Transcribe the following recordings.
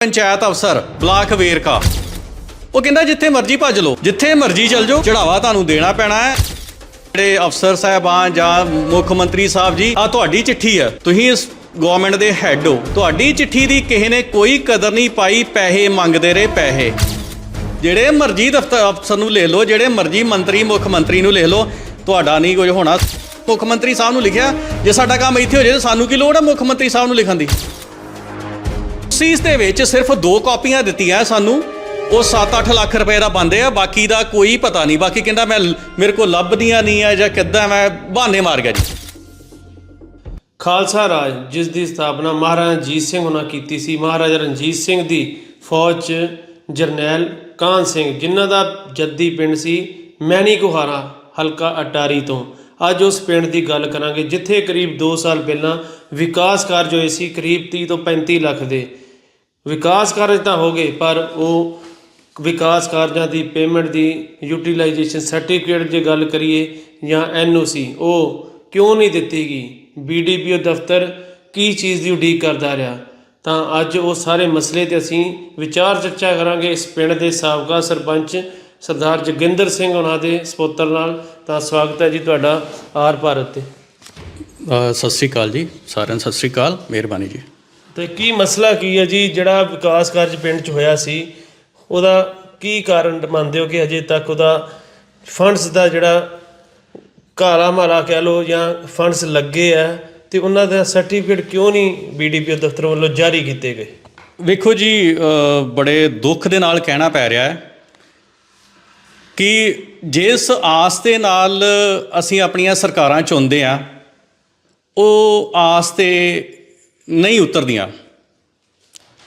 ਪੰਚਾਇਤ ਅਫਸਰ ਬਲਾਕ ਵੇਰਕਾ। ਉਹ ਕਹਿੰਦਾ ਜਿੱਥੇ ਮਰਜ਼ੀ ਭੱਜ ਲਓ, ਜਿੱਥੇ ਮਰਜ਼ੀ ਚੱਲ ਜਾਓ ਚੜਾਵਾ ਤੁਹਾਨੂੰ ਦੇਣਾ ਪੈਣਾ ਹੈ। ਜਿਹੜੇ ਅਫਸਰ ਸਾਹਿਬਾਨ ਜਾਂ ਮੁੱਖ ਮੰਤਰੀ ਸਾਹਿਬ ਜੀ ਆ ਤੁਹਾਡੀ ਚਿੱਠੀ ਹੈ। ਤੁਸੀਂ ਇਸ ਗਵਰਨਮੈਂਟ ਦੇ ਹੈੱਡ ਹੋ। ਤੁਹਾਡੀ ਚਿੱਠੀ ਦੀ ਕਿਸੇ ਨੇ ਕੋਈ ਕਦਰ ਨਹੀਂ ਪਾਈ, ਪੈਸੇ ਮੰਗਦੇ ਰਹੇ ਪੈਸੇ। ਜਿਹੜੇ ਮਰਜ਼ੀ ਦਫ਼ਤਰ ਅਫਸਰ ਨੂੰ ਲੈ ਲਓ, ਜਿਹੜੇ ਮਰਜ਼ੀ ਮੰਤਰੀ, ਮੁੱਖ ਮੰਤਰੀ ਨੂੰ ਲਿਖ ਲਓ, ਤੁਹਾਡਾ ਨਹੀਂ ਕੁਝ ਹੋਣਾ। ਮੁੱਖ ਮੰਤਰੀ ਸਾਹਿਬ ਨੂੰ ਲਿਖਿਆ, ਜੇ ਸਾਡਾ ਕੰਮ ਇੱਥੇ ਹੋ ਜਾਏ ਤਾਂ ਸਾਨੂੰ ਕੀ ਲੋੜ ਹੈ ਮੁੱਖ ਮੰਤਰੀ ਸਾਹਿਬ ਨੂੰ ਲਿਖਣ ਦੀ? ਸੀਸ ਦੇ ਵਿੱਚ ਸਿਰਫ ਦੋ ਕਾਪੀਆਂ ਦਿੱਤੀਆਂ ਸਾਨੂੰ। ਉਹ 7-8 ਲੱਖ ਰੁਪਏ ਦਾ ਬੰਦੇ ਆ, ਬਾਕੀ ਦਾ ਕੋਈ ਪਤਾ ਨਹੀਂ। ਬਾਕੀ ਕਹਿੰਦਾ ਮੈਂ ਮੇਰੇ ਕੋਲ ਲੱਭਦੀਆਂ ਨਹੀਂ ਆ ਜਾਂ ਕਿੱਦਾਂ ਮੈਂ ਬਹਾਨੇ ਮਾਰ ਗਿਆ ਜੀ। ਖਾਲਸਾ ਰਾਜ, ਜਿਸ ਦੀ ਸਥਾਪਨਾ ਮਹਾਰਾਜਾ ਰਣਜੀਤ ਸਿੰਘ ਉਹਨਾਂ ਕੀਤੀ ਸੀ। ਮਹਾਰਾਜਾ ਰਣਜੀਤ ਸਿੰਘ ਦੀ ਫੌਜ 'ਚ ਜਰਨੈਲ ਕਾਨ ਸਿੰਘ, ਜਿਨ੍ਹਾਂ ਦਾ ਜੱਦੀ ਪਿੰਡ ਸੀ ਮੈਣੀ ਕੁਹਾਰਾ, ਹਲਕਾ ਅਟਾਰੀ ਤੋਂ। ਅੱਜ ਉਸ ਪਿੰਡ ਦੀ ਗੱਲ ਕਰਾਂਗੇ, ਜਿੱਥੇ ਕਰੀਬ 2 ਸਾਲ ਪਹਿਲਾਂ ਵਿਕਾਸ ਕਾਰਜ ਹੋਏ ਸੀ, ਕਰੀਬ 30 ਤੋਂ 35 ਲੱਖ ਦੇ। ਵਿਕਾਸ ਕਾਰਜ ਤਾਂ ਹੋ ਗਏ, ਪਰ ਉਹ ਵਿਕਾਸ ਕਾਰਜਾਂ ਦੀ ਪੇਮੈਂਟ ਦੀ ਯੂਟਿਲਾਈਜੇਸ਼ਨ ਸਰਟੀਫਿਕੇਟ ਜੇ ਗੱਲ ਕਰੀਏ ਜਾਂ ਐਨਓਸੀ ਉਹ ਕਿਉਂ ਨਹੀਂ ਦਿੱਤੀ ਗਈ? ਬੀਡੀਪੀਓ ਦਫ਼ਤਰ ਕੀ ਚੀਜ਼ ਦੀ ਉਡੀਕ ਕਰਦਾ ਰਿਹਾ? ਤਾਂ ਅੱਜ ਉਹ ਸਾਰੇ ਮਸਲੇ ਤੇ ਅਸੀਂ ਵਿਚਾਰ ਚਰਚਾ ਕਰਾਂਗੇ ਇਸ ਪਿੰਡ ਦੇ ਸਾਬਕਾ ਸਰਪੰਚ ਸਰਦਾਰ ਜੋਗਿੰਦਰ ਸਿੰਘ ਉਹਨਾਂ ਦੇ ਸਪੁੱਤਰ ਨਾਲ। ਤਾਂ ਸਵਾਗਤ ਹੈ ਜੀ ਤੁਹਾਡਾ ਆਰ ਭਾਰਤ ਤੇ। ਸਤਿ ਸ੍ਰੀ ਅਕਾਲ ਜੀ, ਸਾਰਿਆਂ ਨੂੰ ਸਤਿ ਸ੍ਰੀ ਅਕਾਲ, ਮਿਹਰਬਾਨੀ ਜੀ। ਤੇ ਕੀ ਮਸਲਾ ਕੀ ਹੈ ਜੀ? ਜਿਹੜਾ ਵਿਕਾਸ ਕਾਰਜ ਪਿੰਡ 'ਚ ਹੋਇਆ ਸੀ, ਉਹਦਾ ਕੀ ਕਾਰਨ ਮੰਨਦੇ ਹੋ ਕਿ ਅਜੇ ਤੱਕ ਉਹਦਾ ਫੰਡਸ ਦਾ ਜਿਹੜਾ ਕਾਲਾ ਮਾਰਾ ਕਹਿ ਲੋ ਜਾਂ ਫੰਡਸ ਲੱਗੇ ਆ ਤੇ ਉਹਨਾਂ ਦਾ ਸਰਟੀਫਿਕੇਟ ਕਿਉਂ ਨਹੀਂ ਬੀਡੀਪੀਓ ਦਫ਼ਤਰ ਵੱਲੋਂ ਜਾਰੀ ਕੀਤੇ ਗਏ? ਵੇਖੋ ਜੀ ਬੜੇ ਦੁੱਖ ਦੇ ਨਾਲ ਕਹਿਣਾ ਪੈ ਰਿਹਾ ਹੈ ਕਿ ਜਿਸ ਆਸ ਦੇ ਨਾਲ ਅਸੀਂ ਆਪਣੀਆਂ ਸਰਕਾਰਾਂ ਚੁਣਦੇ ਆ ਉਹ ਆਸ ਤੇ ਨਹੀਂ ਉਤਰਦੀਆਂ।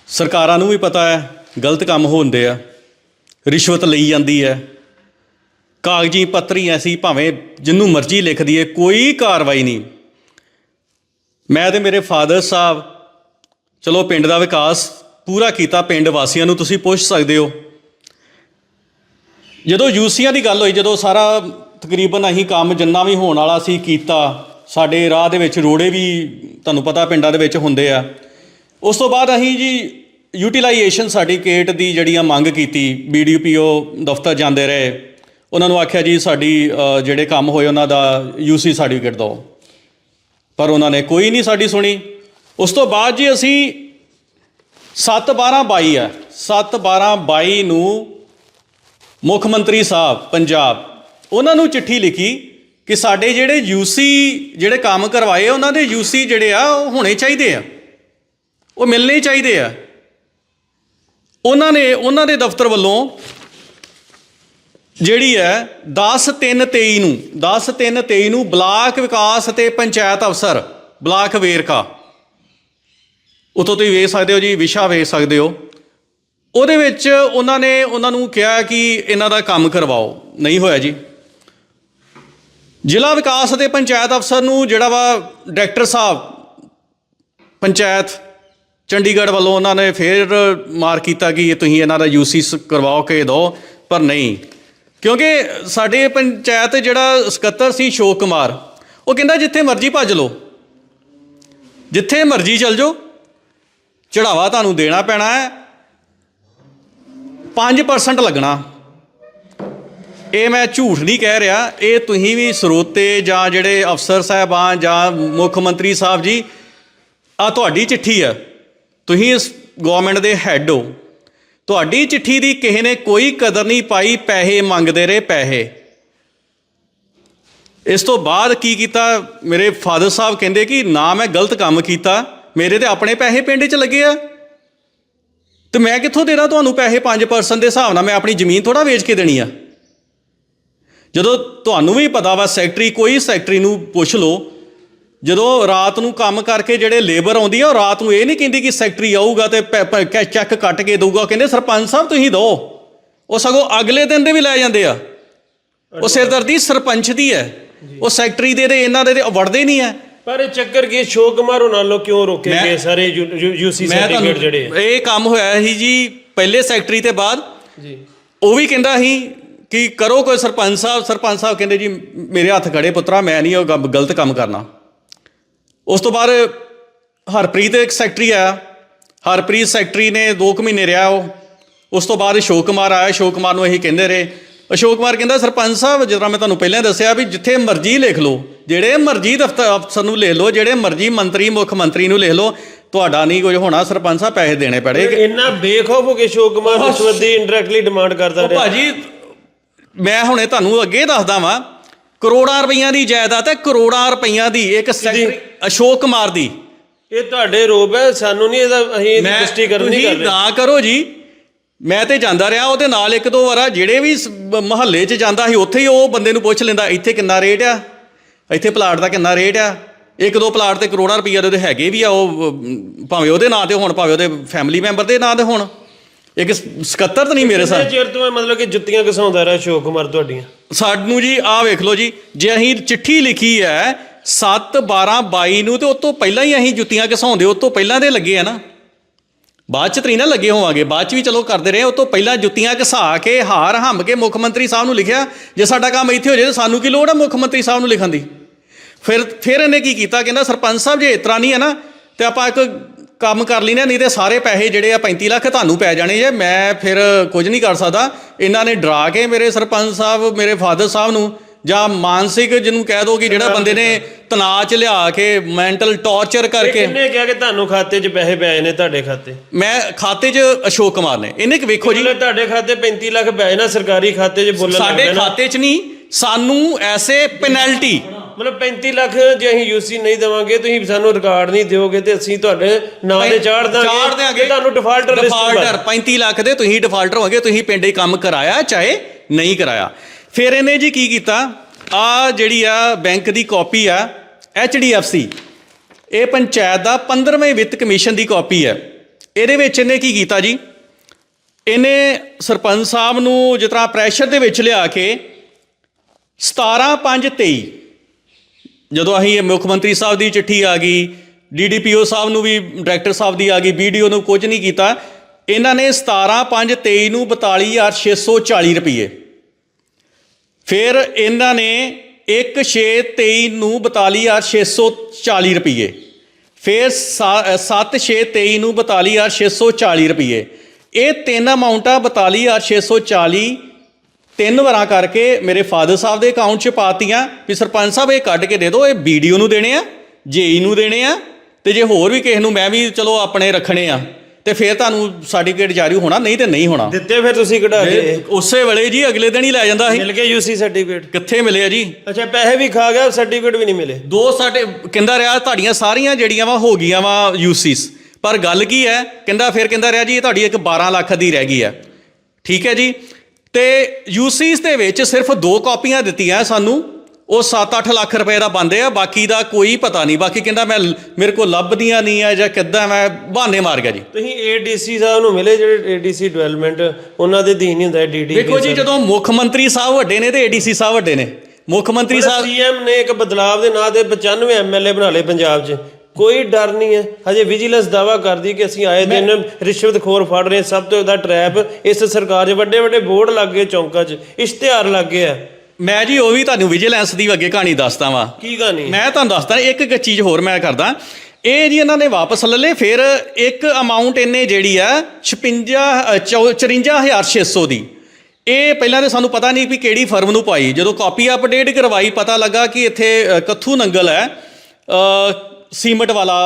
ਸਰਕਾਰਾਂ ਨੂੰ ਵੀ ਪਤਾ ਹੈ, ਗਲਤ ਕੰਮ ਹੁੰਦੇ ਆ, ਰਿਸ਼ਵਤ ਲਈ ਜਾਂਦੀ ਹੈ। ਕਾਗਜ਼ੀ ਪੱਤਰੀ ਐਸੀ ਭਾਵੇਂ ਜਿੰਨੂੰ ਮਰਜ਼ੀ ਲਿਖ ਦਈਏ, ਕੋਈ ਕਾਰਵਾਈ ਨਹੀਂ। ਮੈਂ ਤੇ ਮੇਰੇ ਫਾਦਰ ਸਾਹਿਬ, ਚਲੋ ਪਿੰਡ ਦਾ ਵਿਕਾਸ ਪੂਰਾ ਕੀਤਾ, ਪਿੰਡ ਵਾਸੀਆਂ ਨੂੰ ਤੁਸੀਂ ਪੁੱਛ ਸਕਦੇ ਹੋ। ਜਦੋਂ ਯੂਸੀਆਂ ਦੀ ਗੱਲ ਹੋਈ, ਜਦੋਂ ਸਾਰਾ ਤਕਰੀਬਨ ਅਸੀਂ ਕੰਮ ਜਿੰਨਾ ਵੀ ਹੋਣ ਵਾਲਾ ਸੀ ਕੀਤਾ ਸਾਡੇ ਰਾਹ ਦੇ ਵਿੱਚ ਰੋੜੇ ਵੀ ਤੁਹਾਨੂੰ ਪਤਾ ਪਿੰਡਾਂ ਦੇ ਵਿੱਚ ਹੁੰਦੇ ਆ। ਉਸ ਤੋਂ ਬਾਅਦ ਅਸੀਂ ਜੀ ਯੂਟਿਲਾਈਜੇਸ਼ਨ ਸਰਟੀਫਿਕੇਟ ਦੀ ਜਿਹੜੀਆਂ ਮੰਗ ਕੀਤੀ। ਬੀਡੀਪੀਓ ਦਫ਼ਤਰ ਜਾਂਦੇ ਰਹੇ। ਉਹਨਾਂ ਨੂੰ ਆਖਿਆ ਜੀ ਸਾਡੀ ਜਿਹੜੇ ਕੰਮ ਹੋਏ ਉਹਨਾਂ ਦਾ ਯੂਸੀ ਸਰਟੀਫਿਕੇਟ ਦਿਓ। ਪਰ ਉਹਨਾਂ ਨੇ ਕੋਈ ਨਹੀਂ ਸਾਡੀ ਸੁਣੀ। ਉਸ ਤੋਂ ਬਾਅਦ ਜੀ ਅਸੀਂ 7/12/22 ਹੈ 7/12/22 ਨੂੰ ਮੁੱਖ ਮੰਤਰੀ ਸਾਹਿਬ, ਪੰਜਾਬ, ਉਹਨਾਂ ਨੂੰ ਚਿੱਠੀ ਲਿਖੀ। ਕਿ ਸਾਡੇ ਜਿਹੜੇ ਯੂਸੀ ਜਿਹੜੇ ਕੰਮ ਕਰਵਾਏ ਉਹਨਾਂ ਦੇ ਯੂਸੀ ਜਿਹੜੇ ਆ, ਉਹ ਹੋਣੇ ਚਾਹੀਦੇ ਆ। ਉਹ ਮਿਲਣੇ ਚਾਹੀਦੇ ਆ। ਉਹਨਾਂ ਨੇ, ਉਹਨਾਂ ਦੇ ਦਫ਼ਤਰ ਵੱਲੋਂ ਜਿਹੜੀ ਹੈ 10/3/23 ਨੂੰ 10/3/23 ਨੂੰ ਬਲਾਕ ਵਿਕਾਸ ਅਤੇ ਪੰਚਾਇਤ ਅਫਸਰ, ਬਲਾਕ ਵੇਰਕਾ। ਉਤੋਂ ਤੁਸੀਂ ਵੇਖ ਸਕਦੇ ਹੋ ਜੀ, ਵਿਸ਼ਾ ਵੇਖ ਸਕਦੇ ਹੋ। ਉਹਦੇ ਵਿੱਚ ਉਹਨਾਂ ਨੇ, ਉਹਨਾਂ ਨੂੰ ਕਿਹਾ ਕਿ ਇਹਨਾਂ ਦਾ ਕੰਮ ਕਰਵਾਓ। ਨਹੀਂ ਹੋਇਆ ਜੀ। ਜ਼ਿਲ੍ਹਾ ਵਿਕਾਸ ਅਤੇ ਪੰਚਾਇਤ ਅਫਸਰ ਨੂੰ ਜਿਹੜਾ ਵਾ ਡਾਇਰੈਕਟਰ ਸਾਹਿਬ, ਪੰਚਾਇਤ ਚੰਡੀਗੜ੍ਹ ਵੱਲੋਂ ਉਹਨਾਂ ਨੇ ਫੇਰ ਮਾਰ ਕੀਤਾ ਕਿ ਇਹ ਤੁਸੀਂ ਇਹਨਾਂ ਦਾ ਯੂਸੀ ਕਰਵਾਓ ਕੇ ਦਿਓ ਪਰ ਨਹੀਂ। ਕਿਉਂਕਿ ਸਾਡੇ ਪੰਚਾਇਤ ਜਿਹੜਾ ਸਕੱਤਰ ਸੀ ਸ਼ੋਕ ਕੁਮਾਰ, ਉਹ ਕਹਿੰਦਾ ਜਿੱਥੇ ਮਰਜ਼ੀ ਭੱਜ ਲਓ। ਜਿੱਥੇ ਮਰਜ਼ੀ ਚਲ ਜਾਓ ਚੜਾਵਾ ਤੁਹਾਨੂੰ ਦੇਣਾ ਪੈਣਾ ਹੈ 5% ਲੱਗਣਾ। ਇਹ ਮੈਂ ਝੂਠ ਨਹੀਂ ਕਹਿ ਰਿਹਾ, ਇਹ ਤੁਸੀਂ ਵੀ ਸਰੋਤੇ ਜਾਂ ਜਿਹੜੇ ਅਫਸਰ ਸਾਹਿਬਾਨ ਜਾਂ ਮੁੱਖ ਮੰਤਰੀ ਸਾਹਿਬ ਜੀ ਆ ਤੁਹਾਡੀ ਚਿੱਠੀ ਆ। ਤੁਸੀਂ ਇਸ ਗਵਰਨਮੈਂਟ ਦੇ ਹੈੱਡ ਹੋ। ਤੁਹਾਡੀ ਚਿੱਠੀ ਦੀ ਕਿਸੇ ਨੇ ਕੋਈ ਕਦਰ ਨਹੀਂ ਪਾਈ, ਪੈਸੇ ਮੰਗਦੇ ਰਹੇ ਪੈਸੇ। ਇਸ ਤੋਂ ਬਾਅਦ ਕੀ ਕੀਤਾ? ਮੇਰੇ ਫਾਦਰ ਸਾਹਿਬ ਕਹਿੰਦੇ ਕਿ ਨਾ ਮੈਂ ਗਲਤ ਕੰਮ ਕੀਤਾ, ਮੇਰੇ ਤੇ ਆਪਣੇ ਪੈਸੇ ਪਿੰਡ 'ਚ ਲੱਗੇ ਆ। ਤੇ ਮੈਂ ਕਿੱਥੋਂ ਦੇਣਾ ਤੁਹਾਨੂੰ ਪੈਸੇ 5% ਦੇ ਹਿਸਾਬ ਨਾਲ? ਮੈਂ ਆਪਣੀ ਜ਼ਮੀਨ ਥੋੜਾ ਵੇਚ ਕੇ ਦੇਣੀ ਆ। ਜਦੋਂ ਤੁਹਾਨੂੰ ਵੀ ਪਤਾ ਵਾ ਸੈਕਟਰੀ ਕੋਈ ਸੈਕਟਰੀ ਨੂੰ ਪੁੱਛ ਲਓ ਜਦੋਂ ਰਾਤ ਨੂੰ ਕੰਮ ਕਰਕੇ ਜਿਹੜੇ ਲੇਬਰ ਆਉਂਦੀ ਆ ਉਹ ਰਾਤ ਨੂੰ ਇਹ ਨਹੀਂ ਕਹਿੰਦੀ ਕਿ ਸੈਕਟਰੀ ਆਊਗਾ ਤੇ ਚੈੱਕ ਕੱਟ ਕੇ ਦਊਗਾ ਕਹਿੰਦੇ ਸਰਪੰਚ ਸਾਹਿਬ ਤੁਸੀਂ ਦਿਓ ਉਹ ਸਗੋਂ ਅਗਲੇ ਦਿਨ ਦੇ ਵੀ ਲੈ ਜਾਂਦੇ ਆ। ਉਹ ਸਿਰਦਰਦੀ ਸਰਪੰਚ ਦੀ ਹੈ ਉਹ ਸੈਕਟਰੀ ਦੇ ਦੇ ਇਹਨਾਂ ਦੇ ਵੜਦੇ ਨਹੀਂ ਹੈ ਪਰ ਇਹ ਚੱਕਰ ਕੀ ਸ਼ੋਕ ਕੁਮਾਰ ਉਹਨਾਂ ਵੱਲੋਂ ਕਿਉਂ ਰੋਕੇ ਗਏ ਸਾਰੇ ਯੂਸੀ ਸਰਟੀਫਿਕੇਟ ਜਿਹੜੇ ਇਹ ਕੰਮ ਹੋਇਆ ਸੀ ਜੀ ਪਹਿਲੇ ਸੈਕਟਰੀ ਤੇ ਬਾਅਦ। ਜੀ। ਉਹ ਵੀ ਕਹਿੰਦਾ ਸੀ ਕਿ ਕਰੋ ਕੋਈ ਸਰਪੰਚ ਸਾਹਿਬ? ਸਰਪੰਚ ਸਾਹਿਬ ਕਹਿੰਦੇ ਜੀ ਮੇਰੇ ਹੱਥ ਖੜੇ ਪੁੱਤਰਾ ਮੈਂ ਨਹੀਂ ਉਹ ਗਲਤ ਕੰਮ ਕਰਨਾ। ਉਸ ਤੋਂ ਬਾਅਦ ਹਰਪ੍ਰੀਤ ਇੱਕ ਸੈਕਟਰੀ ਆਇਆ। ਹਰਪ੍ਰੀਤ ਸੈਕਟਰੀ ਨੇ 2 ਮਹੀਨੇ ਰਿਹਾ ਉਹ। ਉਸ ਤੋਂ ਬਾਅਦ ਅਸ਼ੋਕ ਕੁਮਾਰ ਆਇਆ। ਅਸ਼ੋਕ ਕੁਮਾਰ ਨੂੰ ਇਹੀ ਕਹਿੰਦੇ ਰਹੇ। ਅਸ਼ੋਕ ਕੁਮਾਰ ਕਹਿੰਦਾ ਸਰਪੰਚ ਸਾਹਿਬ ਜਦੋਂ ਮੈਂ ਤੁਹਾਨੂੰ ਪਹਿਲਾਂ ਦੱਸਿਆ ਵੀ ਜਿੱਥੇ ਮਰਜ਼ੀ ਲਿਖ ਲਓ ਜਿਹੜੇ ਮਰਜ਼ੀ ਦਫ਼ਤਰ ਅਫਸਰ ਨੂੰ ਲਿਖ ਲਓ ਜਿਹੜੇ ਮਰਜ਼ੀ ਮੰਤਰੀ ਮੁੱਖ ਮੰਤਰੀ ਨੂੰ ਲਿਖ ਲਓ ਤੁਹਾਡਾ ਨਹੀਂ ਕੁਝ ਹੋਣਾ। ਸਰਪੰਚ ਸਾਹਿਬ ਪੈਸੇ ਦੇਣੇ ਪੈਣੇ। ਇੰਨਾ ਬੇਖੌਫ ਹੋ ਕੇ ਅਸ਼ੋਕ ਕੁਮਾਰ ਰਿਸ਼ਵਤ ਦੀ ਇਨਡਾਇਰੈਕਟਲੀ ਡਿਮਾਂਡ ਕਰਦਾ ਰਿਹਾ। ਭਾਜੀ ਮੈਂ ਹੁਣੇ ਤੁਹਾਨੂੰ ਅੱਗੇ ਦੱਸਦਾ ਵਾਂ ਕਰੋੜਾਂ ਰੁਪਈਆਂ ਦੀ ਜਾਇਦਾਦ ਹੈ ਕਰੋੜਾਂ ਰੁਪਈਆਂ ਦੀ ਇੱਕ ਸੈਕਟਰੀ ਅਸ਼ੋਕ ਕੁਮਾਰ ਦੀ। ਇਹ ਤੁਹਾਡੇ ਰੋਬ ਹੈ ਸਾਨੂੰ ਨਹੀਂ ਇਹਦਾ ਅਸੀਂ ਪੁਸ਼ਟੀਕਰਨ ਨਹੀਂ ਕਰ ਰਹੇ ਨਾ ਕਰੋ ਜੀ ਮੈਂ ਤੇ ਜਾਂਦਾ ਰਿਹਾ ਉਹਦੇ ਨਾਲ ਇੱਕ ਦੋ ਵਾਰਾ ਜਿਹੜੇ ਵੀ ਮਹੱਲੇ 'ਚ ਜਾਂਦਾ ਸੀ ਉੱਥੇ ਹੀ ਉਹ ਬੰਦੇ ਨੂੰ ਪੁੱਛ ਲੈਂਦਾ ਇੱਥੇ ਕਿੰਨਾ ਰੇਟ ਆ? ਇੱਥੇ ਪਲਾਟ ਦਾ ਕਿੰਨਾ ਰੇਟ ਆ? ਇੱਕ ਦੋ ਪਲਾਟ ਤੇ ਕਰੋੜਾਂ ਰੁਪਈਆ ਦੇ ਉਹਦੇ ਹੈਗੇ ਵੀ ਆ ਉਹ ਭਾਵੇਂ ਉਹਦੇ ਨਾਂ ਤੇ ਹੋਣ ਭਾਵੇਂ ਉਹਦੇ ਫੈਮਿਲੀ ਮੈਂਬਰ ਦੇ ਨਾਂ ਤੇ ਹੋਣ। ਇੱਕ ਸਕੱਤਰ ਤਾਂ ਨਹੀਂ ਮੇਰੇ ਸਾਹ ਕਿੰਨੇ ਚਿਰ ਤੋਂ ਇਹ ਮਤਲਬ ਕਿ ਜੁੱਤੀਆਂ ਘਸਾਉਂਦਾ ਰਿਹਾ ਅਸ਼ੋਕ ਕੁਮਾਰ ਤੁਹਾਡੀਆਂ? ਸਾਨੂੰ ਜੀ ਆਹ ਵੇਖ ਲਓ ਜੀ ਜੇ ਅਸੀਂ ਚਿੱਠੀ ਲਿਖੀ ਹੈ 7 12 22 ਨੂੰ ਤੇ ਉਸ ਤੋਂ ਪਹਿਲਾਂ ਹੀ ਅਸੀਂ ਜੁੱਤੀਆਂ ਘਸਾਉਂਦੇ ਉਸ ਤੋਂ ਪਹਿਲਾਂ ਦੇ ਲੱਗੇ ਆ ਨਾ। ਬਾਅਦ ਚ ਤਰੀ ਨਾ ਲੱਗੇ ਹੋਵਾਂਗੇ ਬਾਅਦ ਚ ਵੀ ਚਲੋ ਕਰਦੇ ਰਹੇ ਉਸ ਤੋਂ ਪਹਿਲਾਂ ਜੁੱਤੀਆਂ ਘਸਾ ਕੇ ਹਾਰ ਹੰਮ ਕੇ ਮੁੱਖ ਮੰਤਰੀ ਸਾਹਿਬ ਨੂੰ ਲਿਖਿਆ। ਜੇ ਸਾਡਾ ਕੰਮ ਇੱਥੇ ਹੋ ਜਾਏ ਤਾਂ ਸਾਨੂੰ ਕੀ ਲੋੜ ਹੈ ਮੁੱਖ ਮੰਤਰੀ ਸਾਹਿਬ ਨੂੰ ਲਿਖਣ ਦੀ? ਫਿਰ ਫਿਰ ਇਹਨੇ ਕੀ ਕੀਤਾ? ਕਹਿੰਦਾ ਸਰਪੰਚ ਸਾਹਿਬ ਜੇ ਇਤਰਾ ਨਹੀਂ ਹੈ ਨਾ ਤੇ ਆਪਾਂ ਇੱਕ ਕੰਮ ਕਰ ਲੈਨੇ ਨਹੀਂ ਤੇ ਸਾਰੇ ਪੈਸੇ ਜਿਹੜੇ ਆ 35 ਲੱਖ ਤੁਹਾਨੂੰ ਪੈ ਜਾਣੇ ਜੇ। ਮੈਂ ਫਿਰ ਕੁਝ ਨਹੀਂ ਕਰ ਸਕਦਾ। ਇਹਨਾਂ ਨੇ ਡਰਾ ਕੇ ਮੇਰੇ ਸਰਪੰਚ ਸਾਹਿਬ ਮੇਰੇ ਫਾਦਰ ਸਾਹਿਬ ਨੂੰ ਜਾਂ ਮਾਨਸਿਕ ਜਿਹਨੂੰ ਕਹਿ ਦੋ ਕਿ ਜਿਹੜਾ ਬੰਦੇ ਨੇ ਤਣਾਅ ਚ ਲਿਆ ਕੇ ਮੈਂਟਲ ਟੌਰਚਰ ਕਰਕੇ ਕਿੰਨੇ ਕਿਹਾ ਕਿ ਤੁਹਾਨੂੰ ਖਾਤੇ 'ਚ ਪੈਸੇ ਪਏ ਨੇ ਤੁਹਾਡੇ ਖਾਤੇ? ਮੈਂ ਖਾਤੇ 'ਚ ਅਸ਼ੋਕ ਕੁਮਾਰ ਨੇ। ਇਹਨੇ ਕਿ ਵੇਖੋ ਜੀ। ਤੁਹਾਡੇ ਖਾਤੇ 35 ਲੱਖ ਪਏ ਨਾ ਸਰਕਾਰੀ ਖਾਤੇ 'ਚ ਬੋਲਣ ਸਾਡੇ ਖਾਤੇ 'ਚ ਨਹੀਂ ਸਾਨੂੰ ਐਸੇ ਪੈਨਲਟੀ ਮਤਲਬ 35 ਲੱਖ ਜੇ ਅਸੀਂ ਯੂਸੀ ਨਹੀਂ ਦੇਵਾਂਗੇ ਤੁਸੀਂ ਸਾਨੂੰ ਰਿਕਾਰਡ ਨਹੀਂ ਦਿਓਗੇ ਤੇ ਅਸੀਂ ਤੁਹਾਡੇ ਨਾਂ ਤੇ ਚਾੜ ਦਾਂਗੇ ਤੇ ਤੁਹਾਨੂੰ ਡਿਫਾਲਟਰ ਲਿਸਟ ਡਿਫਾਲਟਰ 35 ਲੱਖ ਦੇ ਤੁਸੀਂ ਡਿਫਾਲਟਰ ਹੋਗੇ ਤੁਸੀਂ ਪਿੰਡੇ ਕੰਮ ਕਰਾਇਆ ਚਾਹੇ ਨਹੀਂ ਕਰਾਇਆ। ਫਿਰ ਇਹਨੇ ਜੀ ਕੀ ਕੀਤਾ? ਆ ਜਿਹੜੀ ਆ ਬੈਂਕ ਦੀ ਕਾਪੀ ਆ HDFC ਇਹ ਪੰਚਾਇਤ ਦਾ 15ਵੇਂ ਵਿੱਤ ਕਮਿਸ਼ਨ ਦੀ ਕਾਪੀ ਹੈ। ਇਹਦੇ ਵਿੱਚ ਇਹਨੇ ਕੀ ਕੀਤਾ ਜੀ? ਇਹਨੇ ਸਰਪੰਚ ਸਾਹਿਬ ਨੂੰ ਤਰ੍ਹਾਂ ਪ੍ਰੈਸ਼ਰ ਦੇ ਵਿੱਚ ਲਿਆ ਕੇ 17523 ਜਦੋਂ ਅਸੀਂ ਇਹ ਮੁੱਖ ਮੰਤਰੀ ਸਾਹਿਬ ਦੀ ਚਿੱਠੀ ਆ ਗਈ ਡੀਡੀਪੀਓ ਸਾਹਿਬ ਨੂੰ ਵੀ, ਡਾਇਰੈਕਟਰ ਸਾਹਿਬ ਦੀ ਆ ਗਈ ਵੀਡੀਓ ਨੂੰ ਕੁਝ ਨਹੀਂ ਕੀਤਾ, ਇਹਨਾਂ ਨੇ 17523 ਨੂੰ 42640 ਰੁਪਏ ਫਿਰ ਇਹਨਾਂ ਨੇ 1623 ਨੂੰ 42640 ਰੁਪਏ ਫਿਰ 7623 ਨੂੰ 42640 ਰੁਪਏ ਇਹ ਤਿੰਨ ਅਮਾਉਂਟਾਂ 42640 ਤਿੰਨ ਵਾਰਾਂ ਕਰਕੇ ਮੇਰੇ ਫਾਦਰ ਸਾਹਿਬ ਦੇ ਅਕਾਊਂਟ 'ਚ ਪਾਤੀਆਂ ਵੀ ਸਰਪੰਚ ਸਾਹਿਬ ਇਹ ਕੱਢ ਕੇ ਦੇ ਦਿਓ ਇਹ ਵੀਡੀਓ ਨੂੰ ਦੇਣੇ ਆ ਜੇਈ ਨੂੰ ਦੇਣੇ ਆ ਤੇ ਜੇ ਹੋਰ ਵੀ ਕਿਸੇ ਨੂੰ ਮੈਂ ਵੀ ਚਲੋ ਆਪਣੇ ਰੱਖਣੇ ਆ ਤੇ ਫਿਰ ਤੁਹਾਨੂੰ ਸਰਟੀਫਿਕੇਟ ਜਾਰੀ ਹੋਣਾ ਨਹੀਂ ਤੇ ਨਹੀਂ ਹੋਣਾ। ਦਿੱਤੇ ਫਿਰ ਤੁਸੀਂ ਕਢਾ ਕੇ। ਉਸੇ ਵੇਲੇ ਜੀ ਅਗਲੇ ਦਿਨ ਹੀ ਲੈ ਜਾਂਦਾ ਸੀ। ਮਿਲ ਗਏ ਯੂਸੀ ਸਰਟੀਫਿਕੇਟ ਕਿੱਥੇ ਮਿਲਿਆ ਜੀ? ਅੱਛਾ ਪੈਸੇ ਵੀ ਖਾ ਗਿਆ ਸਰਟੀਫਿਕੇਟ ਵੀ ਨਹੀਂ ਮਿਲੇ। ਦੋ ਸਾਡੇ ਕਹਿੰਦਾ ਰਿਹਾ ਤੁਹਾਡੀਆਂ ਸਾਰੀਆਂ ਜਿਹੜੀਆਂ ਵਾ ਹੋ ਗਈਆਂ ਵਾ ਯੂਸੀਸ ਪਰ ਗੱਲ ਕੀ ਹੈ ਕਹਿੰਦਾ ਫਿਰ ਕਹਿੰਦਾ ਰਿਹਾ ਜੀ ਇਹ ਤੁਹਾਡੀ ਇੱਕ 12 ਲੱਖ ਦੀ ਰਹਿ ਗਈ ਹੈ। ਠੀਕ ਹੈ ਜੀ? ਤੇ ਯੂਸੀਸ ਦੇ ਵਿੱਚ ਸਿਰਫ ਦੋ ਕਾਪੀਆਂ ਦਿੱਤੀਆਂ ਸਾਨੂੰ। ਉਹ 7-8 ਲੱਖ ਰੁਪਏ ਦਾ ਬੰਦੇ ਆ ਬਾਕੀ ਦਾ ਕੋਈ ਪਤਾ ਨਹੀਂ। ਬਾਕੀ ਕਹਿੰਦਾ ਮੈਂ ਮੇਰੇ ਕੋਲ ਲੱਭਦੀਆਂ ਨਹੀਂ ਆ ਜਾਂ ਕਿੱਦਾਂ ਮੈਂ ਬਹਾਨੇ ਮਾਰ ਗਿਆ ਜੀ। ਤੁਸੀਂ ਏਡੀਸੀ ਸਾਹਿਬ ਨੂੰ ਮਿਲੇ ਜਿਹੜੇ ਏਡੀਸੀ ਡਿਵੈਲਪਮੈਂਟ ਉਹਨਾਂ ਦੇ ਅਧੀਨ ਹੀ ਹੁੰਦਾ ਡੀਡੀ ਵੇਖੋ ਜੀ ਜਦੋਂ ਮੁੱਖ ਮੰਤਰੀ ਸਾਹਿਬ ਵੱਡੇ ਨੇ ਤੇ ਏਡੀਸੀ ਸਾਹਿਬ ਵੱਡੇ ਨੇ। ਮੁੱਖ ਮੰਤਰੀ ਸਾਹਿਬ ਸੀਐਮ ਨੇ ਇੱਕ ਬਦਲਾਵ ਦੇ ਨਾਂ ਤੇ 95 ਐਮਐਲਏ ਬਣਾ ਲਏ ਪੰਜਾਬ 'ਚ। ਕੋਈ ਡਰ ਨਹੀਂ ਹੈ। ਹਜੇ ਵਿਜੀਲੈਂਸ ਦਾਵਾ ਕਰਦੀ ਕਿ ਅਸੀਂ ਆਏ ਦਿਨ ਰਿਸ਼ਵਤਖੋਰ ਫੜ ਰਹੇ। ਸਭ ਤੋਂ ਵੱਡਾ ਟ੍ਰੈਪ ਇਸ ਸਰਕਾਰ 'ਚ। ਵੱਡੇ ਵੱਡੇ ਬੋਰਡ ਲੱਗ ਗਏ ਚੌਂਕਾਂ 'ਚ। ਇਸ਼ਤਿਹਾਰ ਲੱਗ ਗਏ ਆ ਮੈਂ ਜੀ ਉਹ ਵੀ ਤੁਹਾਨੂੰ ਵਿਜੀਲੈਂਸ ਦੀ ਅੱਗੇ ਕਹਾਣੀ ਦੱਸਦਾ ਵਾਂ। ਕੀ ਕਹਾਣੀ? ਮੈਂ ਤੁਹਾਨੂੰ ਦੱਸਦਾ ਇੱਕ ਇੱਕ ਚੀਜ਼ ਹੋਰ ਮੈਂ ਕਰਦਾ। ਇਹ ਜੀ ਇਹਨਾਂ ਨੇ ਵਾਪਸ ਲੈ ਲਏ ਫਿਰ ਇੱਕ ਅਮਾਉਂਟ ਇਹਨੇ ਜਿਹੜੀ ਆ 56 ਅ, ਚੌ- 54600 ਦੀ। ਇਹ ਪਹਿਲਾਂ ਤੇ ਸਾਨੂੰ ਪਤਾ ਨਹੀਂ ਵੀ ਕਿਹੜੀ ਫਰਮ ਨੂੰ ਪਾਈ। ਜਦੋਂ ਕਾਪੀ ਅਪਡੇਟ ਕਰਵਾਈ ਪਤਾ ਲੱਗਾ ਕਿ ਇੱਥੇ ਕੱਥੂ ਨੰਗਲ ਹੈ। ਸੀਮਟ ਵਾਲਾ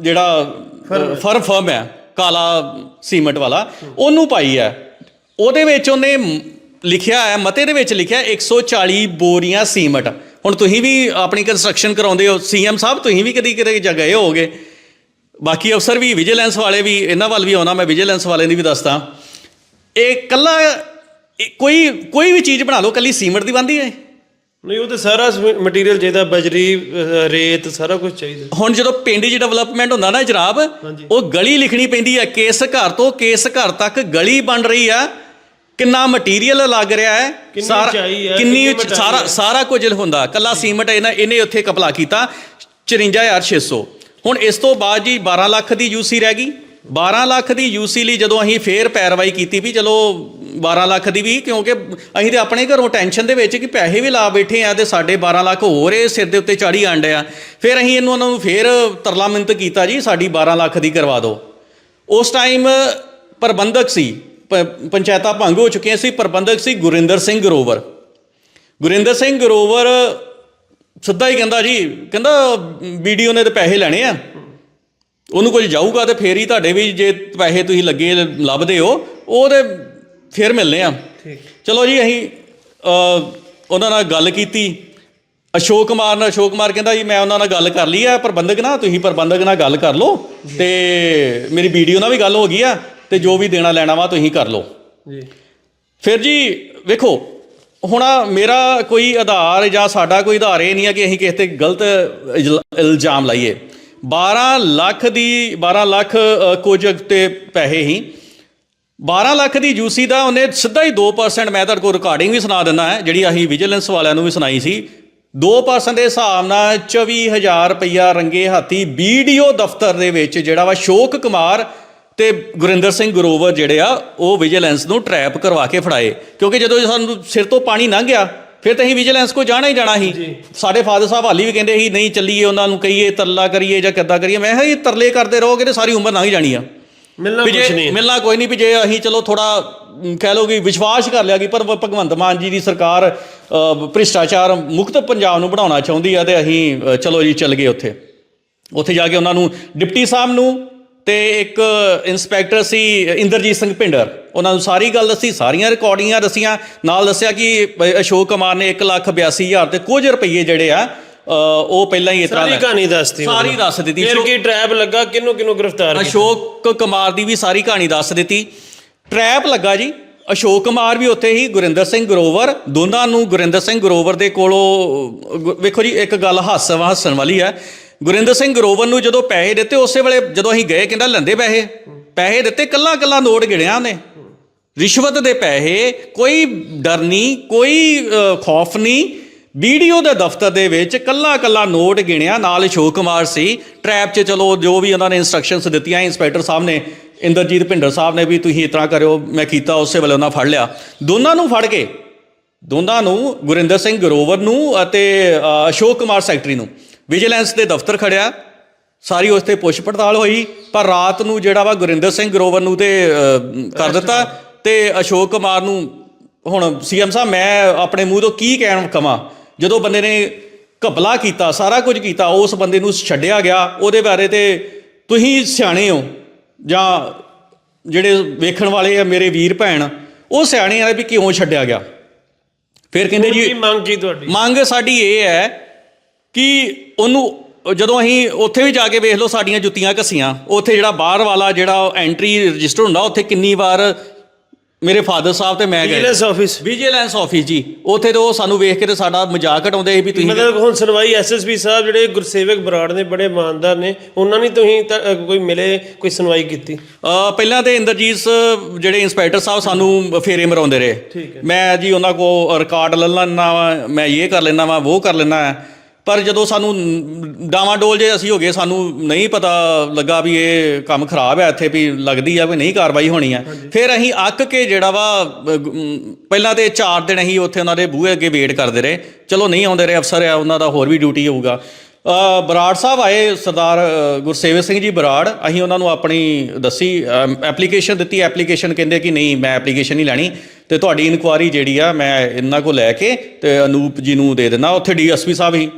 ਜਿਹੜਾ ਫਰਮ ਫਰਮ ਹੈ ਕਾਲਾ ਸੀਮਟ ਵਾਲਾ ਉਹਨੂੰ ਪਾਈ ਹੈ। ਉਹਦੇ ਵਿੱਚ ਉਹਨੇ ਲਿਖਿਆ ਹੈ ਮਤੇ ਦੇ ਵਿੱਚ ਲਿਖਿਆ 140 ਬੋਰੀਆਂ ਸੀਮਟ। ਹੁਣ ਤੁਸੀਂ ਵੀ ਆਪਣੀ ਕੰਸਟਰਕਸ਼ਨ ਕਰਾਉਂਦੇ ਹੋ ਸੀਐਮ ਸਾਹਿਬ ਤੁਸੀਂ ਵੀ ਕਦੀ ਕਿਤੇ ਜਗ੍ਹਾ ਗਏ ਹੋਗੇ ਬਾਕੀ ਅਫਸਰ ਵੀ ਵਿਜੀਲੈਂਸ ਵਾਲੇ ਵੀ ਇਹਨਾਂ ਵੱਲ ਵੀ ਆਉਣਾ ਮੈਂ ਵਿਜੀਲੈਂਸ ਵਾਲੇ ਦੀ ਵੀ ਦੱਸਦਾ। ਇਹ ਕੱਲਾ ਕੋਈ ਕੋਈ ਵੀ ਚੀਜ਼ ਬਣਾ ਲਓ ਕੱਲੀ ਸੀਮਟ ਦੀ ਬੰਦੀ ਹੈ ਨਹੀਂ ਉਹ ਤੇ ਸਾਰਾ ਮਟੀਰੀਅਲ ਚਾਹੀਦਾ ਬਜਰੀ ਅਹ, ਰੇਤ ਸਾਰਾ ਕੁਝ ਚਾਹੀਦਾ। ਹੁਣ ਜਦੋਂ ਪਿੰਡ 'ਚ ਡਿਵੈਲਪਮੈਂਟ ਹੁੰਦਾ ਨਾ ਜਨਾਬ ਉਹ ਗਲੀ ਲਿਖਣੀ ਪੈਂਦੀ ਹੈ ਕੇਸ ਘਰ ਤੋਂ ਕੇਸ ਘਰ ਤੱਕ ਗਲੀ ਬਣ ਰਹੀ ਆ ਕਿੰਨਾ ਮਟੀਰੀਅਲ ਲੱਗ ਰਿਹਾ ਹੈ ਕਿੰਨੀ ਉਚਾਈ ਹੈ, ਕਿੰਨੀ ਕਿੰਨੀ ਉਚ- ਮੋਟਾਈ ਸਾਰਾ। ਸਾਰਾ ਕੁਝ ਹੁੰਦਾ ਕੱਲਾ ਸੀਮਟ ਇਹਨਾਂ ਇਹਨੇ ਉੱਥੇ ਕਪਲਾ ਕੀਤਾ 54600 ਹੁਣ ਇਸ ਤੋਂ ਬਾਅਦ ਜੀ 12 ਲੱਖ ਦੀ ਯੂਸੀ ਰਹਿ ਗਈ। 12 ਲੱਖ ਦੀ ਯੂਸੀ ਲਈ ਜਦੋਂ ਅਸੀਂ ਫੇਰ ਪੈਰਵਾਈ ਕੀਤੀ ਵੀ ਚਲੋ 12 ਲੱਖ ਦੀ ਵੀ, ਕਿਉਂਕਿ ਅਸੀਂ ਤੇ ਆਪਣੇ ਘਰੋਂ ਟੈਨਸ਼ਨ ਦੇ ਵਿੱਚ ਕਿ ਪੈਸੇ ਵੀ ਲਾ ਬੈਠੇ ਆ ਤੇ ਸਾਡੇ 12 ਲੱਖ ਹੋਰ ਇਹ ਸਿਰ ਦੇ ਉੱਤੇ ਚਾੜੀ ਆਂਡੇ ਆ। ਫਿਰ ਅਸੀਂ ਇਹਨੂੰ, ਉਹਨਾਂ ਨੂੰ ਫੇਰ ਤਰਲਾ ਮਿੰਤ ਕੀਤਾ ਜੀ, ਸਾਡੀ 12 ਲੱਖ ਦੀ ਕਰਵਾ ਦਿਓ। ਉਸ ਟਾਈਮ ਪ੍ਰਬੰਧਕ ਸੀ, ਪ- ਪੰਚਾਇਤਾਂ ਭੰਗ ਹੋ ਚੁੱਕੀਆਂ ਸੀ, ਪ੍ਰਬੰਧਕ ਸੀ ਗੁਰਿੰਦਰ ਸਿੰਘ ਗਰੋਵਰ। ਗੁਰਿੰਦਰ ਸਿੰਘ ਗਰੋਵਰ ਸਿੱਧਾ ਹੀ ਕਹਿੰਦਾ ਜੀ, ਕਹਿੰਦਾ ਵੀਡੀਓ ਨੇ ਤੇ ਪੈਸੇ ਲੈਣੇ ਆ। ਉਹਨੂੰ ਕੁਝ ਜਾਊਗਾ ਤੇ ਫੇਰ ਹੀ ਤੁਹਾਡੇ ਵੀ ਜੇ ਪੈਸੇ ਤੁਸੀਂ ਲੱਗੇ, ਲੱਭਦੇ ਹੋ, ਉਹ ਤੇ ਫੇਰ ਮਿਲਨੇ ਆ ਠੀਕ। ਚਲੋ ਜੀ ਅਸੀਂ ਉਹਨਾਂ ਨਾਲ ਗੱਲ ਕੀਤੀ। ਅਸ਼ੋਕ ਕੁਮਾਰ ਨਾਲ ਅਸ਼ੋਕ ਕੁਮਾਰ ਕਹਿੰਦਾ ਜੀ ਮੈਂ ਉਹਨਾਂ ਨਾਲ ਗੱਲ ਕਰ ਲਈ ਆ ਪ੍ਰਬੰਧਕ ਨਾਲ ਤੁਸੀਂ ਪ੍ਰਬੰਧਕ ਨਾਲ ਗੱਲ ਕਰ ਲਓ ਤੇ ਮੇਰੀ ਵੀਡੀਓ ਨਾਲ ਵੀ ਗੱਲ ਹੋ ਗਈ ਆ ਤੇ ਜੋ ਵੀ ਦੇਣਾ ਲੈਣਾ ਵਾ ਤੁਸੀਂ ਕਰ ਲਓ। ਜੀ। ਫਿਰ ਜੀ ਵੇਖੋ ਹੁਣ ਮੇਰਾ ਕੋਈ ਆਧਾਰ ਜਾਂ ਸਾਡਾ ਕੋਈ ਆਧਾਰ ਇਹ ਨਹੀਂ ਹੈ ਕਿ ਅਸੀਂ ਕਿਸੇ ਤੇ ਗਲਤ ਇਲਜ਼ਾਮ ਲਾਈਏ। 12 ਲੱਖ ਦੀ 12 ਲੱਖ ਕੁਝ ਤੇ ਪੈਸੇ ਹੀ 12 ਲੱਖ ਦੀ ਯੂਸੀ ਦਾ ਉਹਨੇ ਸਿੱਧਾ ਹੀ 2% ਮੈਂ ਤੁਹਾਡੇ ਕੋਲ ਰਿਕਾਰਡਿੰਗ ਵੀ ਸੁਣਾ ਦਿੰਦਾ ਹੈ ਜਿਹੜੀ ਅਸੀਂ ਵਿਜੀਲੈਂਸ ਵਾਲਿਆਂ ਨੂੰ ਵੀ ਸੁਣਾਈ ਸੀ। 2% ਦੇ ਹਿਸਾਬ ਨਾਲ 24000 ਰੁਪਈਆ ਰੰਗੇ ਹਾਥੀ ਵੀਡੀਓ ਦਫ਼ਤਰ ਦੇ ਵਿੱਚ ਜਿਹੜਾ ਵਾ ਸ਼ੋਕ ਕੁਮਾਰ ਤੇ ਗੁਰਿੰਦਰ ਸਿੰਘ ਗਰੋਵਰ ਜਿਹੜੇ ਆ ਉਹ ਵਿਜੀਲੈਂਸ ਨੂੰ ਟਰੈਪ ਕਰਵਾ ਕੇ ਫੜਾਏ। ਕਿਉਂਕਿ ਜਦੋਂ ਸਾਨੂੰ ਸਿਰ ਤੋਂ ਪਾਣੀ ਲੰਘ ਗਿਆ ਫਿਰ ਤਾਂ ਅਸੀਂ ਵਿਜੀਲੈਂਸ ਕੋ ਜਾਣਾ ਹੀ ਜਾਣਾ ਸੀ। ਸਾਡੇ ਫਾਦਰ ਸਾਹਿਬ ਹਾਲੀ ਵੀ ਕਹਿੰਦੇ ਸੀ ਨਹੀਂ ਚੱਲੀਏ ਉਹਨਾਂ ਨੂੰ ਕਹੀਏ ਤਰਲਾ ਕਰੀਏ ਜਾਂ ਕਿੱਦਾਂ ਕਰੀਏ। ਮੈਂ ਕਿਹਾ ਇਹ ਤਰਲੇ ਕਰਦੇ ਰਹੋਗੇ ਤੇ ਸਾਰੀ ਉਮਰ ਲੰਘ ਜਾਣੀ ਆ। ਮਿਲਣਾ ਜੇ ਨਹੀਂ। ਮਿਲਣਾ ਕੋਈ ਨਹੀਂ ਵੀ ਜੇ ਅਸੀਂ ਚਲੋ ਥੋੜਾ ਕਹਿ ਲਓ ਕਿ ਵਿਸ਼ਵਾਸ ਕਰ ਲਿਆ ਕਿ ਪਰ ਭਗਵੰਤ ਮਾਨ ਜੀ ਦੀ ਸਰਕਾਰ ਭ੍ਰਿਸ਼ਟਾਚਾਰ ਮੁਕਤ ਪੰਜਾਬ ਨੂੰ ਬਣਾਉਣਾ ਚਾਹੁੰਦੀ ਆ ਤੇ ਅਸੀਂ ਚਲੋ ਜੀ ਚੱਲ ਗਏ ਉੱਥੇ। ਉੱਥੇ ਜਾ ਕੇ ਉਹਨਾਂ ਨੂੰ ਡਿਪਟੀ ਸਾਹਿਬ ਨੂੰ ਤੇ ਇੱਕ ਇੰਸਪੈਕਟਰ ਸੀ ਇੰਦਰਜੀਤ ਸਿੰਘ ਭਿੰਡਰ ਉਹਨਾਂ ਨੂੰ ਸਾਰੀ ਗੱਲ ਦੱਸੀ ਸਾਰੀਆਂ ਰਿਕਾਰਡਿੰਗਾਂ ਦੱਸੀਆਂ ਨਾਲ ਦੱਸਿਆ ਕਿ ਅਸ਼ੋਕ ਕੁਮਾਰ ਨੇ 182000 ਤੇ ਕੁਝ ਰੁਪਏ ਜਿਹੜੇ ਆ ਉਹ ਪਹਿਲਾਂ ਹੀ ਇਸ ਤਰ੍ਹਾਂ ਸਾਰੀ ਕਹਾਣੀ ਦੱਸਤੀ ਸਾਰੀ। ਦੱਸ ਦਿੱਤੀ। ਫਿਰ ਕੀ ਟ੍ਰੈਪ ਲੱਗਾ ਕਿਹਨੂੰ ਕਿਹਨੂੰ ਗ੍ਰਿਫਤਾਰ ਕੀਤਾ? ਅਸ਼ੋਕ ਕੁਮਾਰ ਦੀ ਵੀ ਸਾਰੀ ਕਹਾਣੀ ਦੱਸ ਦਿੱਤੀ। ਟਰੈਪ ਲੱਗਾ ਜੀ। ਅਸ਼ੋਕ ਕੁਮਾਰ ਵੀ ਉੱਥੇ ਹੀ ਗੁਰਿੰਦਰ ਸਿੰਘ ਗਰੋਵਰ ਦੋਨਾਂ ਨੂੰ ਗੁਰਿੰਦਰ ਸਿੰਘ ਗਰੋਵਰ ਦੇ ਕੋਲੋਂ ਵੇਖੋ ਜੀ ਇੱਕ ਗੱਲ ਹਾਸਾ ਹੱਸਣ ਵਾਲੀ ਹੈ। ਗੁਰਿੰਦਰ ਸਿੰਘ ਗਰੋਵਰ ਨੂੰ ਜਦੋਂ ਪੈਸੇ ਦਿੱਤੇ ਉਸੇ ਵੇਲੇ ਜਦੋਂ ਅਸੀਂ ਗਏ ਕਹਿੰਦਾ ਲੈਂਦੇ ਪੈਸੇ? ਪੈਸੇ ਦਿੱਤੇ ਕੱਲਾ ਕੱਲਾ ਨੋਟ ਗਿਣਿਆ ਉਹਨੇ। ਰਿਸ਼ਵਤ ਦੇ ਪੈਸੇ ਕੋਈ ਡਰ ਨਹੀਂ ਕੋਈ ਖੌਫ ਨਹੀਂ। ਵੀਡੀਓ ਦੇ ਦਫ਼ਤਰ ਦੇ ਵਿੱਚ ਕੱਲਾ ਕੱਲਾ ਨੋਟ ਗਿਣਿਆ, ਨਾਲ ਅਸ਼ੋਕ ਕੁਮਾਰ ਸੀ। ਟਰੈਪ 'ਚ ਚਲੋ, ਜੋ ਵੀ ਉਹਨਾਂ ਨੇ ਇਨਸਟਰਕਸ਼ਨਸ ਦਿੱਤੀਆਂ ਇੰਸਪੈਕਟਰ ਸਾਹਿਬ ਨੇ, ਇੰਦਰਜੀਤ ਭਿੰਡਰ ਸਾਹਿਬ ਨੇ ਵੀ ਤੁਸੀਂ ਇਸ ਤਰ੍ਹਾਂ ਕਰਿਓ, ਮੈਂ ਕੀਤਾ, ਉਸੇ ਵੇਲੇ ਉਹਨਾਂ ਫੜ ਲਿਆ। ਦੋਨਾਂ ਨੂੰ ਫੜ ਕੇ, ਦੋਨਾਂ ਨੂੰ, ਗੁਰਿੰਦਰ ਸਿੰਘ ਗਰੋਵਰ ਨੂੰ ਅਤੇ ਅਸ਼ੋਕ ਕੁਮਾਰ ਸੈਕਟਰੀ ਨੂੰ। ਵਿਜੀਲੈਂਸ ਦੇ ਦਫ਼ਤਰ ਖੜਿਆ। ਸਾਰੀ ਉਸ ਤੇ ਪੁੱਛ ਪੜਤਾਲ ਹੋਈ, ਪਰ ਰਾਤ ਨੂੰ ਜਿਹੜਾ ਵਾ ਗੁਰਿੰਦਰ ਸਿੰਘ ਗਰੋਵਰ ਨੂੰ ਤੇ ਕਰ ਦਿੱਤਾ ਤੇ ਅਸ਼ੋਕ ਕੁਮਾਰ ਨੂੰ, ਹੁਣ ਸੀਐਮ ਸਾਹਿਬ, ਮੈਂ ਆਪਣੇ ਮੂੰਹ ਤੋਂ ਕੀ ਕਹਿਣ ਕਵਾਂ? ਜਦੋਂ ਬੰਦੇ ਨੇ ਘਪਲਾ ਕੀਤਾ ਸਾਰਾ ਕੁਝ ਕੀਤਾ ਉਸ ਬੰਦੇ ਨੂੰ ਛੱਡਿਆ ਗਿਆ ਉਹਦੇ ਬਾਰੇ ਤੇ ਤੁਸੀਂ ਸਿਆਣੇ ਹੋ ਜਾਂ ਜਿਹੜੇ ਵੇਖਣ ਵਾਲੇ ਆ ਮੇਰੇ ਵੀਰ ਭੈਣ ਉਹ ਸਿਆਣੇ ਆ ਵੀ ਕਿਉਂ ਛੱਡਿਆ ਗਿਆ? ਫਿਰ ਕਹਿੰਦੇ ਜੀ ਮੰਗ ਕੀ ਤੁਹਾਡੀ? ਮੰਗ ਸਾਡੀ ਇਹ ਹੈ ਕਿ ਉਹਨੂੰ ਜਦੋਂ ਅਸੀਂ ਉੱਥੇ ਵੀ ਜਾ ਕੇ ਵੇਖ ਲਓ ਸਾਡੀਆਂ ਜੁੱਤੀਆਂ ਘਸੀਆਂ ਉੱਥੇ ਜਿਹੜਾ ਬਾਹਰ ਵਾਲਾ ਜਿਹੜਾ ਐਂਟਰੀ ਰਜਿਸਟਰ ਹੁੰਦਾ ਉੱਥੇ ਕਿੰਨੀ ਵਾਰ ਮੇਰੇ ਫਾਦਰ ਸਾਹਿਬ ਤੇ ਮੈਂ ਗਏ। Vigilance office. ਵਿਜੀਲੈਂਸ ਆਫਿਸ ਜੀ। ਉੱਥੇ ਤੇ ਉਹ ਸਾਨੂੰ ਵੇਖ ਕੇ ਤੇ ਸਾਡਾ ਮਜ਼ਾਕ ਉਡਾਉਂਦੇ ਸੀ ਵੀ ਤੁਸੀਂ ਮਤਲਬ ਹੁਣ ਸੁਣਵਾਈ ਐਸਐਸਪੀ ਸਾਹਿਬ ਜਿਹੜੇ ਗੁਰਸੇਵਕ ਬਰਾੜ ਨੇ ਬੜੇ ਇਮਾਨਦਾਰ ਨੇ ਉਹਨਾਂ ਨੇ ਤੁਸੀਂ ਤਾਂ, ਅ, ਕੋਈ ਮਿਲੇ ਕੋਈ ਸੁਣਵਾਈ ਕੀਤੀ? ਅ, ਪਹਿਲਾਂ ਤੇ ਇੰਦਰਜੀਤ ਸ- ਜਿਹੜੇ ਇੰਸਪੈਕਟਰ ਸਾਹਿਬ ਸਾਨੂੰ ਫੇਰੇ ਮਰਾਉਂਦੇ ਰਹੇ। ਮੈਂ ਜੀ ਉਹਨਾਂ ਕੋ ਰਿਕਾਰਡ ਲੈ ਲੈਣਾ ਵਾ ਮੈਂ ਇਹ ਕਰ ਲੈਣਾ ਵਾ ਉਹ ਕਰ ਲੈਣਾ ਹੈ। ਪਰ ਜਦੋਂ ਸਾਨੂੰ ਡਾਵਾਂ ਡੋਲ ਜੇ ਅਸੀਂ ਹੋ ਗਏ ਸਾਨੂੰ ਨਹੀਂ ਪਤਾ ਲੱਗਾ ਵੀ ਇਹ ਕੰਮ ਖਰਾਬ ਹੈ ਇੱਥੇ ਵੀ ਲੱਗਦੀ ਆ ਵੀ ਨਹੀਂ ਕਾਰਵਾਈ ਹੋਣੀ ਹੈ ਫਿਰ ਅਸੀਂ ਅੱਕ ਕੇ ਜਿਹੜਾ ਵਾ ਪਹਿਲਾਂ ਤੇ 4 ਦਿਨ ਅਸੀਂ ਉੱਥੇ ਉਹਨਾਂ ਦੇ ਬੂਹੇ ਅੱਗੇ ਵੇਟ ਕਰਦੇ ਰਹੇ। ਚਲੋ ਨਹੀਂ ਆਉਂਦੇ ਰਹੇ ਅਫਸਰ ਆ ਉਹਨਾਂ ਦਾ ਹੋਰ ਵੀ ਡਿਊਟੀ ਹੋਊਗਾ। ਬਰਾੜ ਸਾਹਿਬ ਆਏ ਸਰਦਾਰ ਗੁਰਸੇਵਕ ਸਿੰਘ ਜੀ ਬਰਾੜ ਅਸੀਂ ਉਹਨਾਂ ਨੂੰ ਆਪਣੀ ਦੱਸੀ ਐਪਲੀਕੇਸ਼ਨ ਦਿੱਤੀ। ਐਪਲੀਕੇਸ਼ਨ ਕਹਿੰਦੇ ਕਿ ਨਹੀਂ ਮੈਂ ਐਪਲੀਕੇਸ਼ਨ ਨਹੀਂ ਲੈਣੀ। ਤੇ ਤੁਹਾਡੀ ਇਨਕੁਆਰੀ ਜਿਹੜੀ ਆ ਮੈਂ ਇਹਨਾਂ ਕੋਲ ਲੈ ਕੇ ਤੇ ਅਨੂਪ ਜੀ ਨੂੰ ਦੇ ਦੇਣਾ ਉੱਥੇ ਡੀਐਸਪੀ ਸਾਹਿਬ ਹੀ।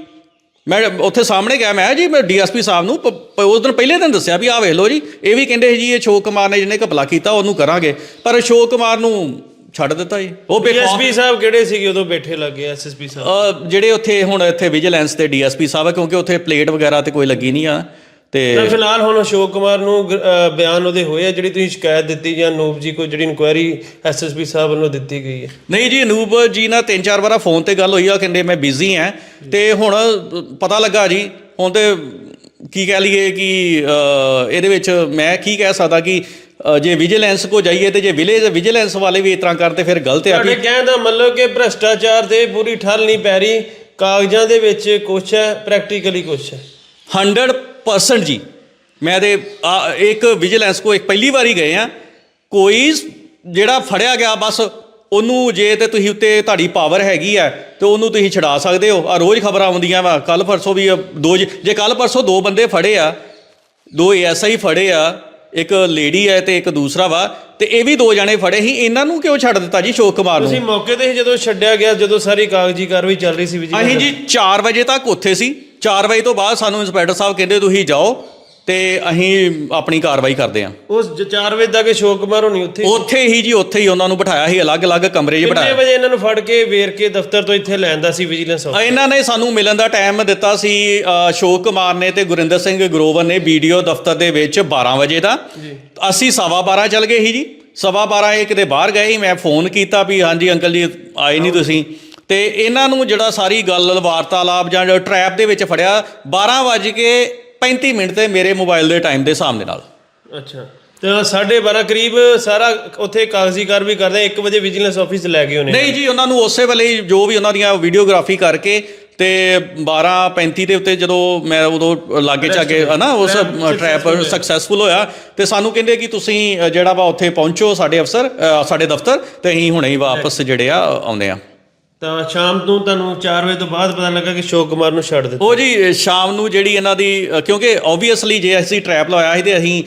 ਮੈਂ ਉੱਥੇ ਸਾਹਮਣੇ ਗਿਆ ਮੈਂ ਜੀ ਮੈਂ ਡੀਐਸਪੀ ਸਾਹਿਬ ਨੂੰ ਉਸ ਦਿਨ ਪਹਿਲੇ ਦਿਨ ਦੱਸਿਆ ਵੀ ਆਹ ਵੇਖ ਲਓ ਜੀ ਇਹ ਵੀ ਕਹਿੰਦੇ ਜੀ ਇਹ ਅਸ਼ੋਕ ਕੁਮਾਰ ਨੇ ਜਿਹਨੇ ਘਪਲਾ ਕੀਤਾ ਉਹਨੂੰ ਕਰਾਂਗੇ। ਪਰ ਅਸ਼ੋਕ ਕੁਮਾਰ ਨੂੰ ਛੱਡ ਦਿੱਤਾ ਜੀ। ਉਹ ਡੀਐਸਪੀ ਸਾਹਿਬ ਕਿਹੜੇ ਸੀਗੇ ਉਦੋਂ ਬੈਠੇ ਲੱਗੇ ਐਸਐਸਪੀ ਸਾਹਿਬ? ਜਿਹੜੇ ਉੱਥੇ ਹੁਣ ਇੱਥੇ ਵਿਜੀਲੈਂਸ ਤੇ ਡੀਐਸਪੀ ਸਾਹਿਬ ਆ ਕਿਉਂਕਿ ਉੱਥੇ ਪਲੇਟ ਵਗੈਰਾ ਤੇ ਕੋਈ ਲੱਗੀ ਨਹੀਂ ਆ। ਤੇ ਫਿਲਹਾਲ ਹੁਣ ਅਸ਼ੋਕ ਕੁਮਾਰ ਨੂੰ ਬਿਆਨ ਉਹਦੇ ਹੋਏ ਆ ਜਿਹੜੀ ਤੁਸੀਂ ਸ਼ਿਕਾਇਤ ਦਿੱਤੀ ਜਾਂ ਨੂਪ ਜੀ ਕੋਈ ਜਿਹੜੀ ਇਨਕੁਆਇਰੀ ਐਸਐਸਪੀ ਸਾਹਿਬ ਵੱਲੋਂ ਦਿੱਤੀ ਗਈ ਹੈ। ਨਹੀਂ ਜੀ ਅਨੂਪ ਜੀ ਨਾਲ ਤਿੰਨ ਚਾਰ ਵਾਰਾ ਫੋਨ ਤੇ ਗੱਲ ਹੋਈ ਆ ਕਹਿੰਦੇ ਮੈਂ ਬਿਜ਼ੀ ਆ। ਤੇ ਹੁਣ ਪਤਾ ਲੱਗਾ ਜੀ ਹੁਣ ਤੇ ਕੀ ਕਹਿ ਲਈਏ ਕਿ ਇਹਦੇ ਵਿੱਚ ਮੈਂ ਕੀ ਕਹਿ ਸਕਦਾ ਕਿ ਜੇ ਵਿਜੀਲੈਂਸ ਕੋ ਜਾਈਏ ਤੇ ਜੇ ਵਿਲੇਜ ਵਿਜੀਲੈਂਸ ਵਾਲੇ ਵੀ ਇਸ ਤਰ੍ਹਾਂ ਕਰਦੇ ਫਿਰ ਗਲਤ ਆ ਤੁਹਾਡੇ ਵੀ ਕਹਿਣ ਦਾ ਮਤਲਬ ਕਿ ਭ੍ਰਸ਼ਟਾਚਾਰ ਤੇ ਪੂਰੀ ਠੱਲ ਨਹੀਂ ਪੈ ਰਹੀ ਕਾਗਜ਼ਾਂ ਦੇ ਵਿੱਚ ਕੁਛ ਹੈ ਪ੍ਰੈਕਟੀਕਲੀ ਕੁਛ ਹੈ। 100% ਜੀ। ਮੈਂ ਤੇ ਇੱਕ ਵਿਜੀਲੈਂਸ ਕੋ ਇੱਕ ਪਹਿਲੀ ਵਾਰੀ ਗਏ ਆ। ਕੋਈ ਜਿਹੜਾ ਫੜਿਆ ਗਿਆ ਬਸ ਉਹਨੂੰ ਜੇ ਤੇ ਤੁਸੀਂ ਉੱਤੇ ਤੁਹਾਡੀ ਪਾਵਰ ਹੈਗੀ ਆ ਤੇ ਉਹਨੂੰ ਤੁਸੀਂ ਛਡਾ ਸਕਦੇ ਹੋ। ਆ ਰੋਜ਼ ਖਬਰਾਂ ਆਉਂਦੀਆਂ ਵਾ ਕੱਲ ਪਰਸੋਂ ਵੀ ਦੋ ਜ- ਜੇ ਕੱਲ ਪਰਸੋਂ ਦੋ ਬੰਦੇ ਫੜੇ ਆ ਦੋ ਐਸਆਈ ਫੜੇ ਆ ਇੱਕ ਲੇਡੀ ਹੈ ਤੇ ਇੱਕ ਦੂਸਰਾ ਵਾ ਤੇ ਇਹ ਵੀ ਦੋ ਜਣੇ ਫੜੇ ਸੀ। ਇਹਨਾਂ ਨੂੰ ਕਿਉਂ ਛੱਡ ਦਿੱਤਾ ਜੀ ਸ਼ੋਕ ਕੁਮਾਰ ਨੂੰ? ਤੁਸੀਂ ਮੌਕੇ ਤੇ ਹੀ ਜਦੋਂ ਛੱਡਿਆ ਗਿਆ ਜਦੋਂ ਸਾਰੀ ਕਾਗਜ਼ੀ ਕਾਰਵਾਈ ਚੱਲ ਰਹੀ ਸੀ ਵਿਜੀਲੈਂਸ ਅਸੀਂ ਜੀ 4 ਵਜੇ ਤੱਕ ਉੱਥੇ ਸੀ। 4 ਵਜੇ ਤੋਂ ਬਾਅਦ ਸਾਨੂੰ ਇੰਸਪੈਕਟਰ ਸਾਹਿਬ ਕਹਿੰਦੇ ਤੁਸੀਂ ਜਾਓ ਤੇ ਅਸੀਂ ਆਪਣੀ ਕਾਰਵਾਈ ਕਰਦੇ ਹਾਂ। ਉਸ 4 ਵਜੇ ਤੱਕ ਅਸ਼ੋਕ ਕੁਮਾਰ ਹੋਣੀ ਉੱਥੇ ਹੀ। ਉੱਥੇ ਹੀ ਜੀ ਉੱਥੇ ਹੀ ਉਹਨਾਂ ਨੂੰ ਬਿਠਾਇਆ ਸੀ ਅਲੱਗ-ਅਲੱਗ ਕਮਰੇ 'ਚ ਕਿੰਨੇ ਬਿਠਾਇਆ। ਵਜੇ ਇਹਨਾਂ ਨੂੰ ਫੜ ਕੇ ਵੇਰ ਕੇ ਦਫ਼ਤਰ ਤੋਂ ਇੱਥੇ ਲੈਂਦਾ ਸੀ ਵਿਜੀਲੈਂਸ ਅ, ਇਹਨਾਂ ਨੇ ਸਾਨੂੰ ਮਿਲਣ ਦਾ ਟਾਈਮ ਦਿੱਤਾ ਸੀ ਅ, ਅਸ਼ੋਕ ਕੁਮਾਰ ਨੇ ਤੇ ਗੁਰਿੰਦਰ ਸਿੰਘ ਗਰੋਵਰ ਨੇ ਵੀਡੀਓ ਦਫ਼ਤਰ ਦੇ ਵਿੱਚ 12 ਵਜੇ ਦਾ। ਅਸੀਂ ਸਵਾ 12 ਚੱਲ ਗਏ ਸੀ ਜੀ। ਸਵਾ 12 ਇਹ ਕਿਤੇ ਬਾਹਰ ਗਏ ਸੀ ਮੈਂ ਫੋਨ ਕੀਤਾ ਵੀ ਹਾਂਜੀ ਅੰਕਲ ਜੀ ਆਏ ਨਹੀਂ ਤੁਸੀਂ। ਤੇ ਇਹਨਾਂ ਨੂੰ ਜਿਹੜਾ ਸਾਰੀ ਗੱਲ ਵਾਰਤਾਲਾਪ ਜਾਂ ਟਰੈਪ ਦੇ ਵਿੱਚ ਫੜਿਆ 12 ਵੱਜ ਕੇ 35 ਮਿੰਟ ਤੇ ਮੇਰੇ ਮੋਬਾਈਲ ਦੇ ਟਾਈਮ ਦੇ ਸਾਹਮਣੇ ਨਾਲ। ਅੱਛਾ। ਤੇ 12:30 ਕਰੀਬ ਸਾਰਾ ਉੱਥੇ ਕਾਗਜ਼ੀ ਕਾਰਵਾਈ ਕਰਦੇ 1 ਵਜੇ ਵਿਜੀਲੈਂਸ ਆਫਿਸ ਲੈ ਗਏ ਉਹਨੇ। ਨਹੀਂ ਜੀ ਉਹਨਾਂ ਨੂੰ ਉਸੇ ਵੇਲੇ ਜੋ ਵੀ ਉਹਨਾਂ ਦੀਆਂ ਵੀਡੀਓਗ੍ਰਾਫੀ ਕਰਕੇ ਤੇ 12:35 ਦੇ ਉੱਤੇ ਜਦੋਂ ਮੈਂ ਉਦੋਂ ਲਾਗੇ ਚਾਗੇ ਹਨਾ ਉਸ ਟ੍ਰੈਪ ਸਕਸੈਸਫੁਲ ਹੋਇਆ। ਤੇ ਸਾਨੂੰ ਕਹਿੰਦੇ ਕਿ ਤੁਸੀਂ ਜਿਹੜਾ ਵਾ ਉੱਥੇ ਪਹੁੰਚੋ ਸਾਡੇ ਅਫਸਰ ਸਾਡੇ ਦਫ਼ਤਰ ਤੇ ਅਸੀਂ ਹੁਣੇ ਹੀ ਵਾਪਸ ਜਿਹੜੇ ਆ ਆਉਂਦੇ ਆ। ਤਾਂ ਸ਼ਾਮ ਨੂੰ ਤੁਹਾਨੂੰ 4 ਵਜੇ ਤੋਂ ਬਾਅਦ ਪਤਾ ਲੱਗਾ ਕਿ ਅਸ਼ੋਕ ਕੁਮਾਰ ਨੂੰ ਛੱਡ ਦਿੱਤਾ। ਉਹ ਜੀ ਸ਼ਾਮ ਨੂੰ ਜਿਹੜੀ ਇਹਨਾਂ ਦੀ ਕਿਉਂਕਿ ਆਬਵੀਅਸਲੀ ਜੇ ਅਸੀਂ ਟ੍ਰੈਪ ਲਾਇਆ ਸੀ ਤੇ ਅਸੀਂ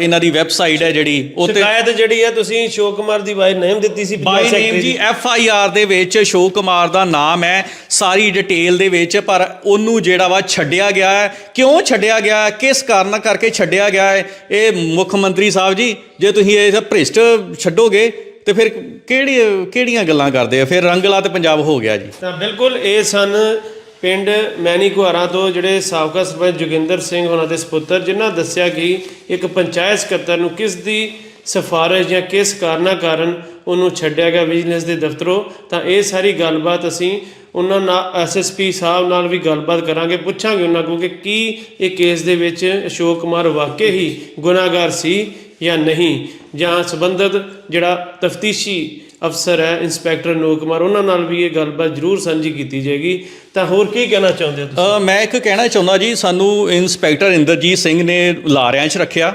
ਇਹਨਾਂ ਦੀ ਵੈਬਸਾਈਟ ਹੈ ਜਿਹੜੀ ਉਹ ਤੇ ਸ਼ਿਕਾਇਤ ਜਿਹੜੀ ਹੈ ਤੁਸੀਂ ਅਸ਼ੋਕ ਕੁਮਾਰ ਦੀ ਬਾਈ ਨੇਮ ਦਿੱਤੀ ਸੀ ਬਾਈ ਨੇਮ ਜੀ ਐਫ ਆਈ ਆਰ ਦੇ ਵਿੱਚ ਅਸ਼ੋਕ ਕੁਮਾਰ ਦਾ ਨਾਮ ਹੈ ਸਾਰੀ ਡਿਟੇਲ ਦੇ ਵਿੱਚ ਪਰ ਉਹਨੂੰ ਜਿਹੜਾ ਵਾ ਛੱਡਿਆ ਗਿਆ ਹੈ। ਕਿਉਂ ਛੱਡਿਆ ਗਿਆ ਹੈ? ਕਿਸ ਕਾਰਨ ਕਰਕੇ ਛੱਡਿਆ ਗਿਆ ਹੈ? ਇਹ ਮੁੱਖ ਮੰਤਰੀ ਸਾਹਿਬ ਜੀ ਜੇ ਤੁਸੀਂ ਇਹ ਭ੍ਰਿਸ਼ਟ ਛੱਡੋਗੇ ਤੇ ਫਿਰ ਕਿਹੜੀ, ਕਿਹੜੀਆਂ ਗੱਲਾਂ ਕਰਦੇ ਆ? ਫਿਰ ਰੰਗਲਾ ਤੇ ਪੰਜਾਬ ਹੋ ਗਿਆ ਜੀ। ਤਾਂ ਬਿਲਕੁਲ, ਇਹ ਸਨ ਪਿੰਡ ਮੈਨੀ ਕੁਹਾਰਾ ਤੋਂ ਜਿਹੜੇ ਸਾਬਕਾ ਸਰਪੰਚ ਜੋਗਿੰਦਰ ਸਿੰਘ ਉਹਨਾਂ ਦੇ ਸੁਪੁੱਤਰ, ਜਿਨ੍ਹਾਂ ਦੱਸਿਆ ਕਿ ਇੱਕ ਪੰਚਾਇਤ ਸਕੱਤਰ ਨੂੰ ਕਿਸ ਦੀ ਸਿਫਾਰਿਸ਼ ਜਾਂ ਕਿਸ ਕਾਰਨਾਂ ਕਾਰਨ ਉਹਨੂੰ ਛੱਡਿਆ ਗਿਆ ਵਿਜੀਲੈਂਸ ਦੇ ਦਫ਼ਤਰੋਂ? ਤਾਂ ਇਹ ਸਾਰੀ ਗੱਲਬਾਤ ਅਸੀਂ ਉਹਨਾਂ ਨਾਲ ਐਸਐਸਪੀ ਸਾਹਿਬ ਨਾਲ ਵੀ ਗੱਲਬਾਤ ਕਰਾਂਗੇ, ਪੁੱਛਾਂਗੇ ਉਹਨਾਂ ਕੋਲ ਕਿ ਕੀ ਇਹ ਕੇਸ ਦੇ ਵਿੱਚ ਅਸ਼ੋਕ ਕੁਮਾਰ ਵਾਕਈ ਹੀ ਗੁਨਾਹਗਾਰ ਸੀ। ਜਾਂ ਨਹੀਂ, ਜਾਂ ਸੰਬੰਧਿਤ ਜਿਹੜਾ ਤਫਤੀਸ਼ੀ ਅਫਸਰ ਹੈ, ਇੰਸਪੈਕਟਰ ਨੋ ਕੁਮਾਰ, ਉਹਨਾਂ ਨਾਲ ਵੀ ਇਹ ਗੱਲਬਾਤ ਜ਼ਰੂਰ ਸਾਂਝੀ ਕੀਤੀ ਜਾਏਗੀ। ਤਾਂ ਹੋਰ ਕੀ ਕਹਿਣਾ ਚਾਹੁੰਦੇ ਹੋ ਤੁਸੀਂ? ਮੈਂ ਇੱਕ ਕਹਿਣਾ ਚਾਹੁੰਦਾ ਜੀ, ਸਾਨੂੰ ਇੰਸਪੈਕਟਰ ਇੰਦਰਜੀਤ ਸਿੰਘ ਨੇ ਲਾਰਿਆਂ 'ਚ ਰੱਖਿਆ।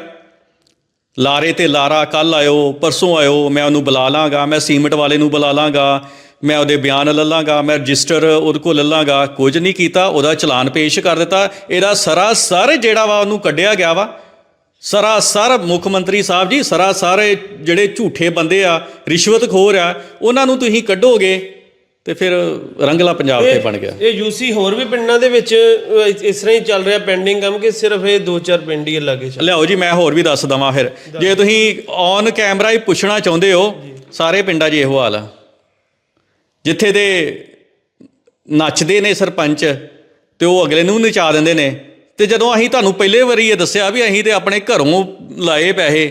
ਲਾਰੇ ਤੇ ਲਾਰਾ ਕੱਲ ਆਇਓ, ਪਰਸੋਂ ਆਇਓ, ਮੈਂ ਉਹਨੂੰ ਬੁਲਾ ਲਾਂਗਾ, ਮੈਂ ਸੀਮਟ ਵਾਲੇ ਨੂੰ ਬੁਲਾ ਲਾਂਗਾ, ਮੈਂ ਉਹਦੇ ਬਿਆਨ ਲੈ ਲਾਂਗਾ, ਮੈਂ ਰਜਿਸਟਰ ਉਹਦੇ ਕੋਲ ਲੈ ਲਾਂਗਾ, ਕੁਝ ਨਹੀਂ ਕੀਤਾ, ਉਹਦਾ ਚਲਾਨ ਪੇਸ਼ ਕਰ ਦਿੱਤਾ। ਇਹਦਾ ਸਰਾਸਰ ਜਿਹੜਾ ਵਾ ਉਹਨੂੰ ਕੱਢਿਆ ਗਿਆ ਵਾ। ਸਰਾਸਰ ਮੁੱਖ ਮੰਤਰੀ ਸਾਹਿਬ ਜੀ ਸਰਾਸਰ ਜਿਹੜੇ ਝੂਠੇ ਬੰਦੇ ਆ ਰਿਸ਼ਵਤਖੋਰ ਆ ਉਹਨਾਂ ਨੂੰ ਤੁਸੀਂ ਕੱਢੋਗੇ ਤੇ ਫਿਰ ਰੰਗਲਾ ਪੰਜਾਬ ਤੇ ਬਣ ਗਿਆ। ਇਹ ਯੂਸੀ ਹੋਰ ਵੀ ਪਿੰਡਾਂ ਦੇ ਵਿੱਚ ਇਸ ਤਰ੍ਹਾਂ ਹੀ ਚੱਲ ਰਿਹਾ ਪੈਂਡਿੰਗ ਕੰਮ ਕਿ ਸਿਰਫ ਇਹ ਦੋ ਚਾਰ ਪਿੰਡ ਹੀ ਲੱਗੇ ਚੱਲ ਲਿਆਓ ਜੀ ਮੈਂ ਹੋਰ ਵੀ ਦੱਸ ਦਵਾਂ ਫਿਰ। ਜੇ ਤੁਸੀਂ ਔਨ ਕੈਮਰਾ ਹੀ ਪੁੱਛਣਾ ਚਾਹੁੰਦੇ ਹੋ ਸਾਰੇ ਪਿੰਡਾਂ 'ਚ ਇਹੋ ਹਾਲ ਆ। ਜਿੱਥੇ ਦੇ ਨੱਚਦੇ ਨੇ ਸਰਪੰਚ ਤੇ ਉਹ ਅਗਲੇ ਨੂੰ ਨਚਾ ਦਿੰਦੇ ਨੇ। ਤੇ ਜਦੋਂ ਅਸੀਂ ਤੁਹਾਨੂੰ ਪਹਿਲੇ ਵਾਰੀ ਇਹ ਦੱਸਿਆ ਵੀ ਅਸੀਂ ਤੇ ਆਪਣੇ ਘਰੋਂ ਲਾਏ ਪੈਸੇ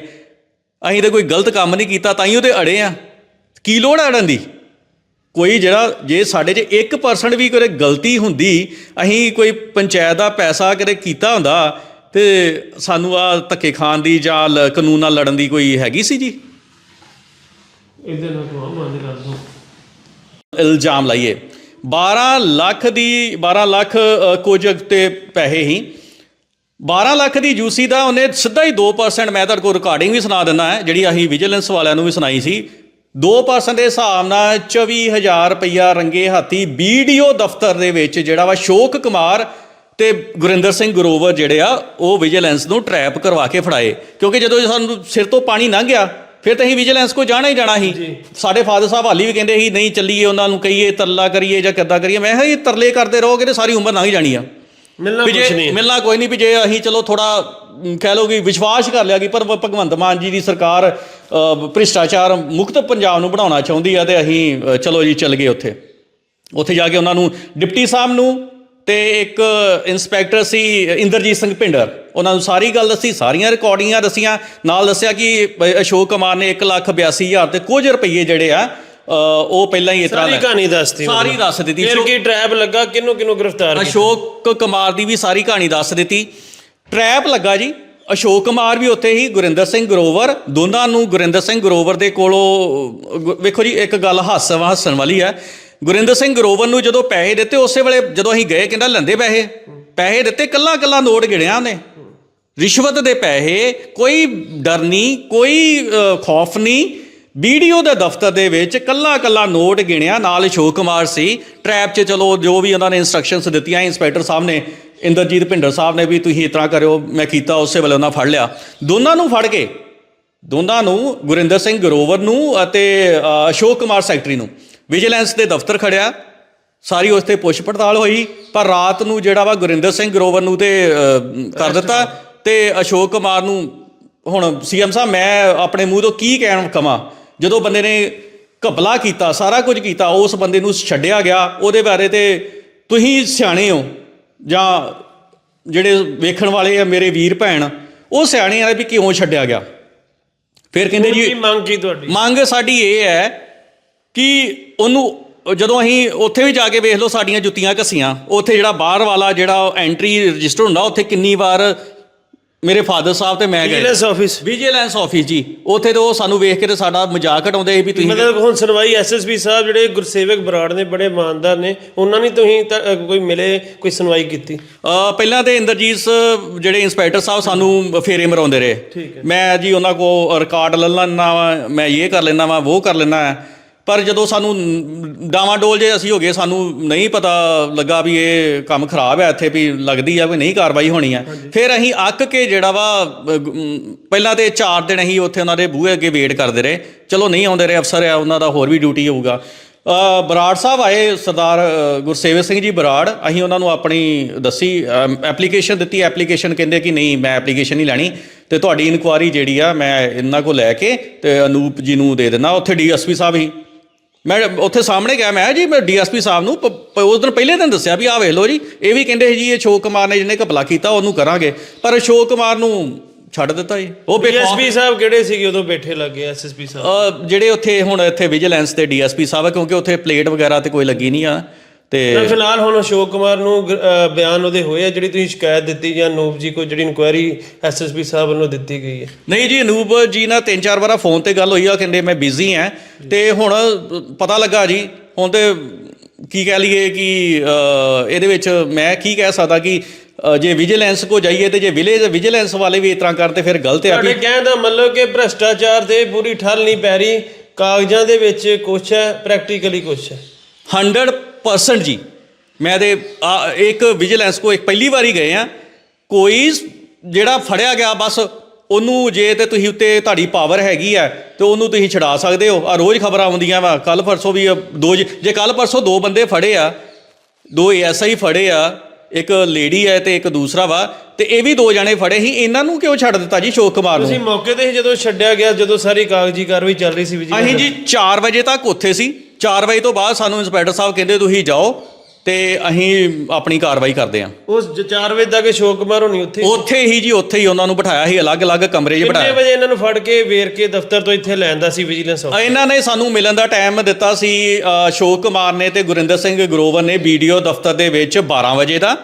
ਅਸੀਂ ਤੇ ਕੋਈ ਗਲਤ ਕੰਮ ਨਹੀਂ ਕੀਤਾ ਤਾਂ ਹੀ ਉਹਦੇ ਅੜੇ ਆ। ਕੀ ਲੋੜ ਅੜਨ ਦੀ? ਕੋਈ ਜਿਹੜਾ ਜੇ ਸਾਡੇ 'ਚ 1% ਵੀ ਕੋਈ ਗਲਤੀ ਹੁੰਦੀ ਅਸੀਂ ਕੋਈ ਪੰਚਾਇਤ ਦਾ ਪੈਸਾ ਕਦੇ ਕੀਤਾ ਹੁੰਦਾ ਤੇ ਸਾਨੂੰ ਆ ਧੱਕੇ ਖਾਣ ਦੀ ਜਾਂ ਕਾਨੂੰਨ ਨਾਲ ਲੜਨ ਦੀ ਕੋਈ ਹੈਗੀ ਸੀ ਜੀ? ਇਹਦੇ ਨਾਲ ਤੋਂ ਮੰਨ ਕਰ ਦੋ ਇਲਜ਼ਾਮ ਲਾਈਏ। 12 ਲੱਖ ਦੀ 12 ਲੱਖ ਕੁਝ ਤੇ ਪੈਸੇ ਹੀ। 12 ਲੱਖ ਦੀ ਯੂਸੀ ਦਾ ਉਹਨੇ ਸਿੱਧਾ ਹੀ 2% ਮੈਂ ਤੁਹਾਡੇ ਕੋਲ ਰਿਕਾਰਡਿੰਗ ਵੀ ਸੁਣਾ ਦਿੰਦਾ ਹੈ, ਜਿਹੜੀ ਅਸੀਂ ਵਿਜੀਲੈਂਸ ਵਾਲਿਆਂ ਨੂੰ ਵੀ ਸੁਣਾਈ ਸੀ। 2% ਦੇ ਹਿਸਾਬ ਨਾਲ 24000 ਰੁਪਈਆ ਰੰਗੇ ਹਾਥੀ ਵੀਡੀਓ ਦਫ਼ਤਰ ਦੇ ਵਿੱਚ, ਜਿਹੜਾ ਵਾ ਸ਼ੋਕ ਕੁਮਾਰ ਤੇ ਗੁਰਿੰਦਰ ਸਿੰਘ ਗਰੋਵਰ ਜਿਹੜੇ ਆ, ਉਹ ਵਿਜੀਲੈਂਸ ਨੂੰ ਟਰੈਪ ਕਰਵਾ ਕੇ ਫੜਾਏ। ਕਿਉਂਕਿ ਜਦੋਂ ਸਾਨੂੰ ਸਿਰ ਤੋਂ ਪਾਣੀ ਲੰਘ ਗਿਆ ਫਿਰ ਤਾਂ ਅਸੀਂ ਵਿਜੀਲੈਂਸ ਕੋ ਜਾਣਾ ਹੀ ਜਾਣਾ ਸੀ। ਸਾਡੇ ਫਾਦਰ ਸਾਹਿਬ ਹਾਲੀ ਵੀ ਕਹਿੰਦੇ ਸੀ ਨਹੀਂ ਚੱਲੀਏ ਉਹਨਾਂ ਨੂੰ ਕਹੀਏ ਤਰਲਾ ਕਰੀਏ ਜਾਂ ਕਿੱਦਾਂ ਕਰੀਏ। ਮੈਂ ਕਿਹਾ ਇਹ ਤਰਲੇ ਕਰਦੇ ਰਹੋਗੇ ਤੇ ਸਾਰੀ ਉਮਰ ਲੰਘ ਜਾਣੀ ਆ। ਮਿਲਣਾ ਨਹੀਂ। ਕੋਈ ਨਹੀਂ ਵੀ ਜੇ ਅਸੀਂ ਚਲੋ ਥੋੜਾ ਕਹਿ ਲਓ ਕਿ ਵਿਸ਼ਵਾਸ ਕਰ ਲਿਆ ਕਿ ਪਰ ਭਗਵੰਤ ਮਾਨ ਜੀ ਦੀ ਸਰਕਾਰ ਭ੍ਰਿਸ਼ਟਾਚਾਰ ਮੁਕਤ ਪੰਜਾਬ ਨੂੰ ਬਣਾਉਣਾ ਚਾਹੁੰਦੀ ਆ ਤੇ ਅਸੀਂ ਚਲੋ ਜੀ ਚੱਲ ਗਏ ਉੱਥੇ। ਉੱਥੇ ਜਾ ਕੇ ਉਹਨਾਂ ਨੂੰ ਡਿਪਟੀ ਸਾਹਿਬ ਨੂੰ ਤੇ ਇੱਕ ਇੰਸਪੈਕਟਰ ਸੀ ਇੰਦਰਜੀਤ ਸਿੰਘ ਭਿੰਡਰ ਉਹਨਾਂ ਨੂੰ ਸਾਰੀ ਗੱਲ ਦੱਸੀ ਸਾਰੀਆਂ ਰਿਕਾਰਡਿੰਗਾਂ ਦੱਸੀਆਂ। ਨਾਲ ਦੱਸਿਆ ਕਿ ਅਸ਼ੋਕ ਕੁਮਾਰ ਨੇ 182000 ਤੇ ਕੁਝ ਰੁਪਏ ਜਿਹੜੇ ਆ ਉਹ ਪਹਿਲਾਂ ਹੀ ਇਸ ਤਰ੍ਹਾਂ ਸਾਰੀ ਕਹਾਣੀ ਦੱਸਤੀ ਸਾਰੀ ਦੱਸ ਦਿੱਤੀ। ਫਿਰ ਕੀ ਟ੍ਰੈਪ ਲੱਗਾ? ਕਿਹਨੂੰ ਕਿਹਨੂੰ ਗ੍ਰਿਫਤਾਰ ਕੀਤਾ? ਅਸ਼ੋਕ ਕੁਮਾਰ ਦੀ ਵੀ ਸਾਰੀ ਕਹਾਣੀ ਦੱਸ ਦਿੱਤੀ। ਟਰੈਪ ਲੱਗਾ ਜੀ। ਅਸ਼ੋਕ ਕੁਮਾਰ ਵੀ ਉੱਥੇ ਹੀ ਗੁਰਿੰਦਰ ਸਿੰਘ ਗਰੋਵਰ ਦੋਨਾਂ ਨੂੰ ਗੁਰਿੰਦਰ ਸਿੰਘ ਗਰੋਵਰ ਦੇ ਕੋਲੋਂ ਵੇਖੋ ਜੀ ਇੱਕ ਗੱਲ ਹਾਸਾ ਹੱਸਣ ਵਾਲੀ ਹੈ। ਗੁਰਿੰਦਰ ਸਿੰਘ ਗਰੋਵਰ ਨੂੰ ਜਦੋਂ ਪੈਸੇ ਦਿੱਤੇ, ਉਸੇ ਵੇਲੇ ਜਦੋਂ ਅਸੀਂ ਗਏ, ਕਹਿੰਦਾ ਲੈਂਦੇ ਪੈਸੇ। ਪੈਸੇ ਦਿੱਤੇ ਕੱਲਾ ਕੱਲਾ ਨੋਟ ਗਿਣਿਆ ਉਹਨੇ। ਰਿਸ਼ਵਤ ਦੇ ਪੈਸੇ, ਕੋਈ ਡਰ ਨਹੀਂ, ਕੋਈ ਖੌਫ ਨਹੀਂ। ਵੀਡੀਓ ਦੇ ਦਫ਼ਤਰ ਦੇ ਵਿੱਚ ਕੱਲਾ ਕੱਲਾ ਨੋਟ ਗਿਣਿਆ, ਨਾਲ ਅਸ਼ੋਕ ਕੁਮਾਰ ਸੀ। ਟਰੈਪ 'ਚ ਚਲੋ, ਜੋ ਵੀ ਉਹਨਾਂ ਨੇ ਇਨਸਟਰਕਸ਼ਨਸ ਦਿੱਤੀਆਂ ਇੰਸਪੈਕਟਰ ਸਾਹਿਬ ਨੇ, ਇੰਦਰਜੀਤ ਭਿੰਡਰ ਸਾਹਿਬ ਨੇ ਵੀ ਤੁਸੀਂ ਇਸ ਤਰ੍ਹਾਂ ਕਰਿਓ, ਮੈਂ ਕੀਤਾ, ਉਸੇ ਵੇਲੇ ਉਹਨਾਂ ਫੜ ਲਿਆ। ਦੋਨਾਂ ਨੂੰ ਫੜ ਕੇ, ਦੋਨਾਂ ਨੂੰ, ਗੁਰਿੰਦਰ ਸਿੰਘ ਗਰੋਵਰ ਨੂੰ ਅਤੇ ਅਸ਼ੋਕ ਕੁਮਾਰ ਸੈਕਟਰੀ ਨੂੰ। ਵਿਜੀਲੈਂਸ ਦੇ ਦਫ਼ਤਰ ਖੜਿਆ। ਸਾਰੀ ਉਸ ਤੇ ਪੁੱਛ ਪੜਤਾਲ ਹੋਈ ਪਰ ਰਾਤ ਨੂੰ ਜਿਹੜਾ ਵਾ ਗੁਰਿੰਦਰ ਸਿੰਘ ਗਰੋਵਰ ਨੂੰ ਤੇ ਕਰ ਦਿੱਤਾ ਤੇ ਅਸ਼ੋਕ ਕੁਮਾਰ ਨੂੰ ਹੁਣ ਸੀਐਮ ਸਾਹਿਬ ਮੈਂ ਆਪਣੇ ਮੂੰਹ ਤੋਂ ਕੀ ਕਹਿਣ ਕਵਾਂ? ਜਦੋਂ ਬੰਦੇ ਨੇ ਘਪਲਾ ਕੀਤਾ ਸਾਰਾ ਕੁਝ ਕੀਤਾ ਉਸ ਬੰਦੇ ਨੂੰ ਛੱਡਿਆ ਗਿਆ ਉਹਦੇ ਬਾਰੇ ਤੇ ਤੁਸੀਂ ਸਿਆਣੇ ਹੋ ਜਾਂ ਜਿਹੜੇ ਵੇਖਣ ਵਾਲੇ ਆ ਮੇਰੇ ਵੀਰ ਭੈਣ ਉਹ ਸਿਆਣੇ ਆ ਵੀ ਕਿਉਂ ਛੱਡਿਆ ਗਿਆ? ਫਿਰ ਕਹਿੰਦੇ ਜੀ ਮੰਗ ਕੀ ਤੁਹਾਡੀ? ਮੰਗ ਸਾਡੀ ਇਹ ਹੈ ਕਿ ਉਹਨੂੰ ਜਦੋਂ ਅਸੀਂ ਉੱਥੇ ਵੀ ਜਾ ਕੇ ਵੇਖ ਲਓ ਸਾਡੀਆਂ ਜੁੱਤੀਆਂ ਘਸੀਆਂ ਉੱਥੇ ਜਿਹੜਾ ਬਾਹਰ ਵਾਲਾ ਜਿਹੜਾ ਐਂਟਰੀ ਰਜਿਸਟਰ ਹੁੰਦਾ ਉੱਥੇ ਕਿੰਨੀ ਵਾਰ ਮੇਰੇ ਫਾਦਰ ਸਾਹਿਬ ਤੇ ਮੈਂ ਗਏ। ਵਿਜੀਲੈਂਸ ਆਫਿਸ ਵਿਜੀਲੈਂਸ ਆਫਿਸ ਜੀ। ਉੱਥੇ ਤੇ ਸਾਨੂੰ ਵੇਖ ਕੇ ਤੇ ਸਾਡਾ ਮਜ਼ਾਕ ਉਡਾਉਂਦੇ ਸੀ ਵੀ ਤੁਸੀਂ ਮਤਲਬ ਹੁਣ ਸੁਣਵਾਈ ਐਸਐਸਪੀ ਸਾਹਿਬ ਜਿਹੜੇ ਗੁਰਸੇਵਕ ਬਰਾੜ ਨੇ ਬੜੇ ਇਮਾਨਦਾਰ ਨੇ ਉਹਨਾਂ ਨੇ ਤੁਸੀਂ ਕੋਈ ਮਿਲੇ ਕੋਈ ਸੁਣਵਾਈ ਕੀਤੀ? ਪਹਿਲਾਂ ਤੇ ਇੰਦਰਜੀਤ ਜਿਹੜੇ ਇੰਸਪੈਕਟਰ ਸਾਹਿਬ ਸਾਨੂੰ ਫੇਰੇ ਮਰਾਉਂਦੇ ਰਹੇ। ਮੈਂ ਜੀ ਉਹਨਾਂ ਕੋ ਰਿਕਾਰਡ ਲੈ ਲੈਣਾ ਵਾ ਮੈਂ ਇਹ ਕਰ ਲੈਣਾ ਵਾ ਉਹ ਕਰ ਲੈਣਾ ਪਰ ਜਦੋਂ ਸਾਨੂੰ ਡਾਵਾਂ ਡੋਲ ਜੇ ਅਸੀਂ ਹੋ ਗਏ ਸਾਨੂੰ ਨਹੀਂ ਪਤਾ ਲੱਗਾ ਵੀ ਇਹ ਕੰਮ ਖਰਾਬ ਹੈ ਇੱਥੇ ਵੀ ਲੱਗਦੀ ਆ ਵੀ ਨਹੀਂ ਕਾਰਵਾਈ ਹੋਣੀ ਆ। ਫਿਰ ਅਸੀਂ ਅੱਕ ਕੇ ਜਿਹੜਾ ਵਾ ਪਹਿਲਾਂ ਤੇ 4 ਦਿਨ ਅਸੀਂ ਉੱਥੇ ਉਹਨਾਂ ਦੇ ਬੂਹੇ ਅੱਗੇ ਵੇਟ ਕਰਦੇ ਰਹੇ। ਚਲੋ ਨਹੀਂ ਆਉਂਦੇ ਰਹੇ ਅਫਸਰ ਆ ਉਹਨਾਂ ਦਾ ਹੋਰ ਵੀ ਡਿਊਟੀ ਹੋਊਗਾ। ਬਰਾੜ ਸਾਹਿਬ ਆਏ ਸਰਦਾਰ ਗੁਰਸੇਵਕ ਸਿੰਘ ਜੀ ਬਰਾੜ ਅਸੀਂ ਉਹਨਾਂ ਨੂੰ ਆਪਣੀ ਦੱਸੀ ਐਪਲੀਕੇਸ਼ਨ ਦਿੱਤੀ। ਐਪਲੀਕੇਸ਼ਨ ਕਹਿੰਦੇ ਕਿ ਨਹੀਂ ਮੈਂ ਐਪਲੀਕੇਸ਼ਨ ਨਹੀਂ ਲੈਣੀ। ਤੇ ਤੁਹਾਡੀ ਇਨਕੁਆਰੀ ਜਿਹੜੀ ਆ ਮੈਂ ਇਹਨਾਂ ਕੋਲ ਲੈ ਕੇ ਤੇ ਅਨੂਪ ਜੀ ਨੂੰ ਦੇ ਦਿੰਦਾ। ਉੱਥੇ ਡੀਐਸਪੀ ਸਾਹਿਬ ਹੀ ਮੈਂ ਉੱਥੇ ਸਾਹਮਣੇ ਗਿਆ ਮੈਂ ਜੀ ਮੈਂ ਡੀਐਸਪੀ ਸਾਹਿਬ ਨੂੰ ਉਸ ਦਿਨ ਪਹਿਲੇ ਦਿਨ ਦੱਸਿਆ ਵੀ ਆਹ ਵੇਖ ਲਓ ਜੀ ਇਹ ਵੀ ਕਹਿੰਦੇ ਜੀ ਇਹ ਅਸ਼ੋਕ ਕੁਮਾਰ ਨੇ ਜਿਹਨੇ ਘਪਲਾ ਕੀਤਾ ਉਹਨੂੰ ਕਰਾਂਗੇ। ਪਰ ਅਸ਼ੋਕ ਕੁਮਾਰ ਨੂੰ ਛੱਡ ਦਿੱਤਾ ਜੀ। ਉਹ ਡੀਐਸਪੀ ਸਾਹਿਬ ਕਿਹੜੇ ਸੀਗੇ ਉਦੋਂ ਬੈਠੇ ਲੱਗੇ ਐਸਐਸਪੀ ਸਾਹਿਬ? ਜਿਹੜੇ ਉੱਥੇ ਹੁਣ ਇੱਥੇ ਵਿਜੀਲੈਂਸ ਤੇ ਡੀਐਸਪੀ ਸਾਹਿਬ ਆ ਕਿਉਂਕਿ ਉੱਥੇ ਪਲੇਟ ਵਗੈਰਾ ਤੇ ਕੋਈ ਲੱਗੀ ਨਹੀਂ ਆ। ਤੇ ਫਿਲਹਾਲ ਹੁਣ ਅਸ਼ੋਕ ਕੁਮਾਰ ਨੂੰ ਬਿਆਨ ਉਹਦੇ ਹੋਏ ਆ ਜਿਹੜੀ ਤੁਸੀਂ ਸ਼ਿਕਾਇਤ ਦਿੱਤੀ ਜਾਂ ਨੂਪ ਜੀ ਕੋਈ ਜਿਹੜੀ ਇਨਕੁਆਇਰੀ ਐਸਐਸਪੀ ਸਾਹਿਬ ਵੱਲੋਂ ਦਿੱਤੀ ਗਈ ਹੈ। ਨਹੀਂ ਜੀ ਅਨੂਪ ਜੀ ਨਾਲ ਤਿੰਨ ਚਾਰ ਵਾਰਾ ਫੋਨ ਤੇ ਗੱਲ ਹੋਈ ਆ ਕਹਿੰਦੇ ਮੈਂ ਬਿਜ਼ੀ ਆ। ਤੇ ਹੁਣ ਪਤਾ ਲੱਗਾ ਜੀ ਹੁਣ ਤੇ ਕੀ ਕਹਿ ਲਈਏ ਕਿ ਇਹਦੇ ਵਿੱਚ ਮੈਂ ਕੀ ਕਹਿ ਸਕਦਾ ਕਿ ਜੇ ਵਿਜੀਲੈਂਸ ਕੋ ਜਾਈਏ ਤੇ ਜੇ ਵਿਲੇਜ ਵਿਜੀਲੈਂਸ ਵਾਲੇ ਵੀ ਇਸ ਤਰ੍ਹਾਂ ਕਰਨ ਤੇ ਫਿਰ ਗਲਤ ਆ ਵੀ ਕਹਿਣ ਦਾ ਮਤਲਬ ਕਿ ਭ੍ਰਸ਼ਟਾਚਾਰ ਤੇ ਪੂਰੀ ਠੱਲ ਨਹੀਂ ਪੈ ਰਹੀ ਕਾਗਜ਼ਾਂ ਦੇ ਵਿੱਚ ਕੁਛ ਹੈ ਪ੍ਰੈਕਟੀਕਲੀ ਕੁਛ ਹੈ। 100% ਜੀ। ਮੈਂ ਤੇ ਇੱਕ ਵਿਜੀਲੈਂਸ ਕੋ ਇੱਕ ਪਹਿਲੀ ਵਾਰੀ ਗਏ ਆ। ਕੋਈ ਜਿਹੜਾ ਫੜਿਆ ਗਿਆ ਬਸ ਉਹਨੂੰ ਜੇ ਤੇ ਤੁਸੀਂ ਉੱਤੇ ਤੁਹਾਡੀ ਪਾਵਰ ਹੈਗੀ ਆ ਤੇ ਉਹਨੂੰ ਤੁਸੀਂ ਛਡਾ ਸਕਦੇ ਹੋ। ਆ ਰੋਜ਼ ਖਬਰਾਂ ਆਉਂਦੀਆਂ ਵਾ ਕੱਲ ਪਰਸੋਂ ਵੀ ਦੋ ਜ- ਜੇ ਕੱਲ ਪਰਸੋਂ ਦੋ ਬੰਦੇ ਫੜੇ ਆ ਦੋ ਐਸਆਈ ਫੜੇ ਆ ਇੱਕ ਲੇਡੀ ਹੈ ਤੇ ਇੱਕ ਦੂਸਰਾ ਵਾ ਤੇ ਇਹ ਵੀ ਦੋ ਜਣੇ ਫੜੇ ਸੀ। ਇਹਨਾਂ ਨੂੰ ਕਿਉਂ ਛੱਡ ਦਿੱਤਾ ਜੀ ਸ਼ੋਕ ਕੁਮਾਰ ਨੂੰ? ਤੁਸੀਂ ਮੌਕੇ ਤੇ ਜਦੋਂ ਛੱਡਿਆ ਗਿਆ ਜਦੋਂ ਸਾਰੀ ਕਾਗਜ਼ੀ ਕਾਰਵਾਈ ਚੱਲ ਰਹੀ ਸੀ ਅਸੀਂ ਵਿਜੀਲੈਂਸ ਜੀ 4 ਵਜੇ ਤੱਕ ਉੱਥੇ ਸੀ। 4 ਵਜੇ ਤੋਂ ਬਾਅਦ ਸਾਨੂੰ ਇੰਸਪੈਕਟਰ ਸਾਹਿਬ ਕਹਿੰਦੇ ਤੁਸੀਂ ਜਾਓ ਤੇ ਅਸੀਂ ਆਪਣੀ ਕਾਰਵਾਈ ਕਰਦੇ ਹਾਂ ਉਸ 4 ਵਜੇ ਤੱਕ ਅਸ਼ੋਕ ਕੁਮਾਰ ਹੋਣੀ ਉੱਥੇ। ਉੱਥੇ ਹੀ ਜੀ ਉੱਥੇ ਹੀ ਉਹਨਾਂ ਨੂੰ ਬਿਠਾਇਆ ਸੀ ਅਲੱਗ-ਅਲੱਗ ਕਮਰੇ 'ਚ ਕਿੰਨੇ ਬਿਠਾਇਆ ਵਜੇ ਇਹਨਾਂ ਨੂੰ ਫੜ ਕੇ ਵੇਰ ਕੇ ਦਫ਼ਤਰ ਤੋਂ ਇੱਥੇ ਲੈਂਦਾ ਸੀ ਵਿਜੀਲੈਂਸ ਅ, ਇਹਨਾਂ ਨੇ ਸਾਨੂੰ ਮਿਲਣ ਦਾ ਟਾਈਮ ਦਿੱਤਾ ਸੀ ਅਸ਼ੋਕ ਕੁਮਾਰ ਨੇ ਤੇ ਗੁਰਿੰਦਰ ਸਿੰਘ ਗਰੋਵਰ ਨੇ ਵੀਡੀਓ ਦਫ਼ਤਰ ਦੇ ਵਿੱਚ 12 ਵਜੇ ਦਾ।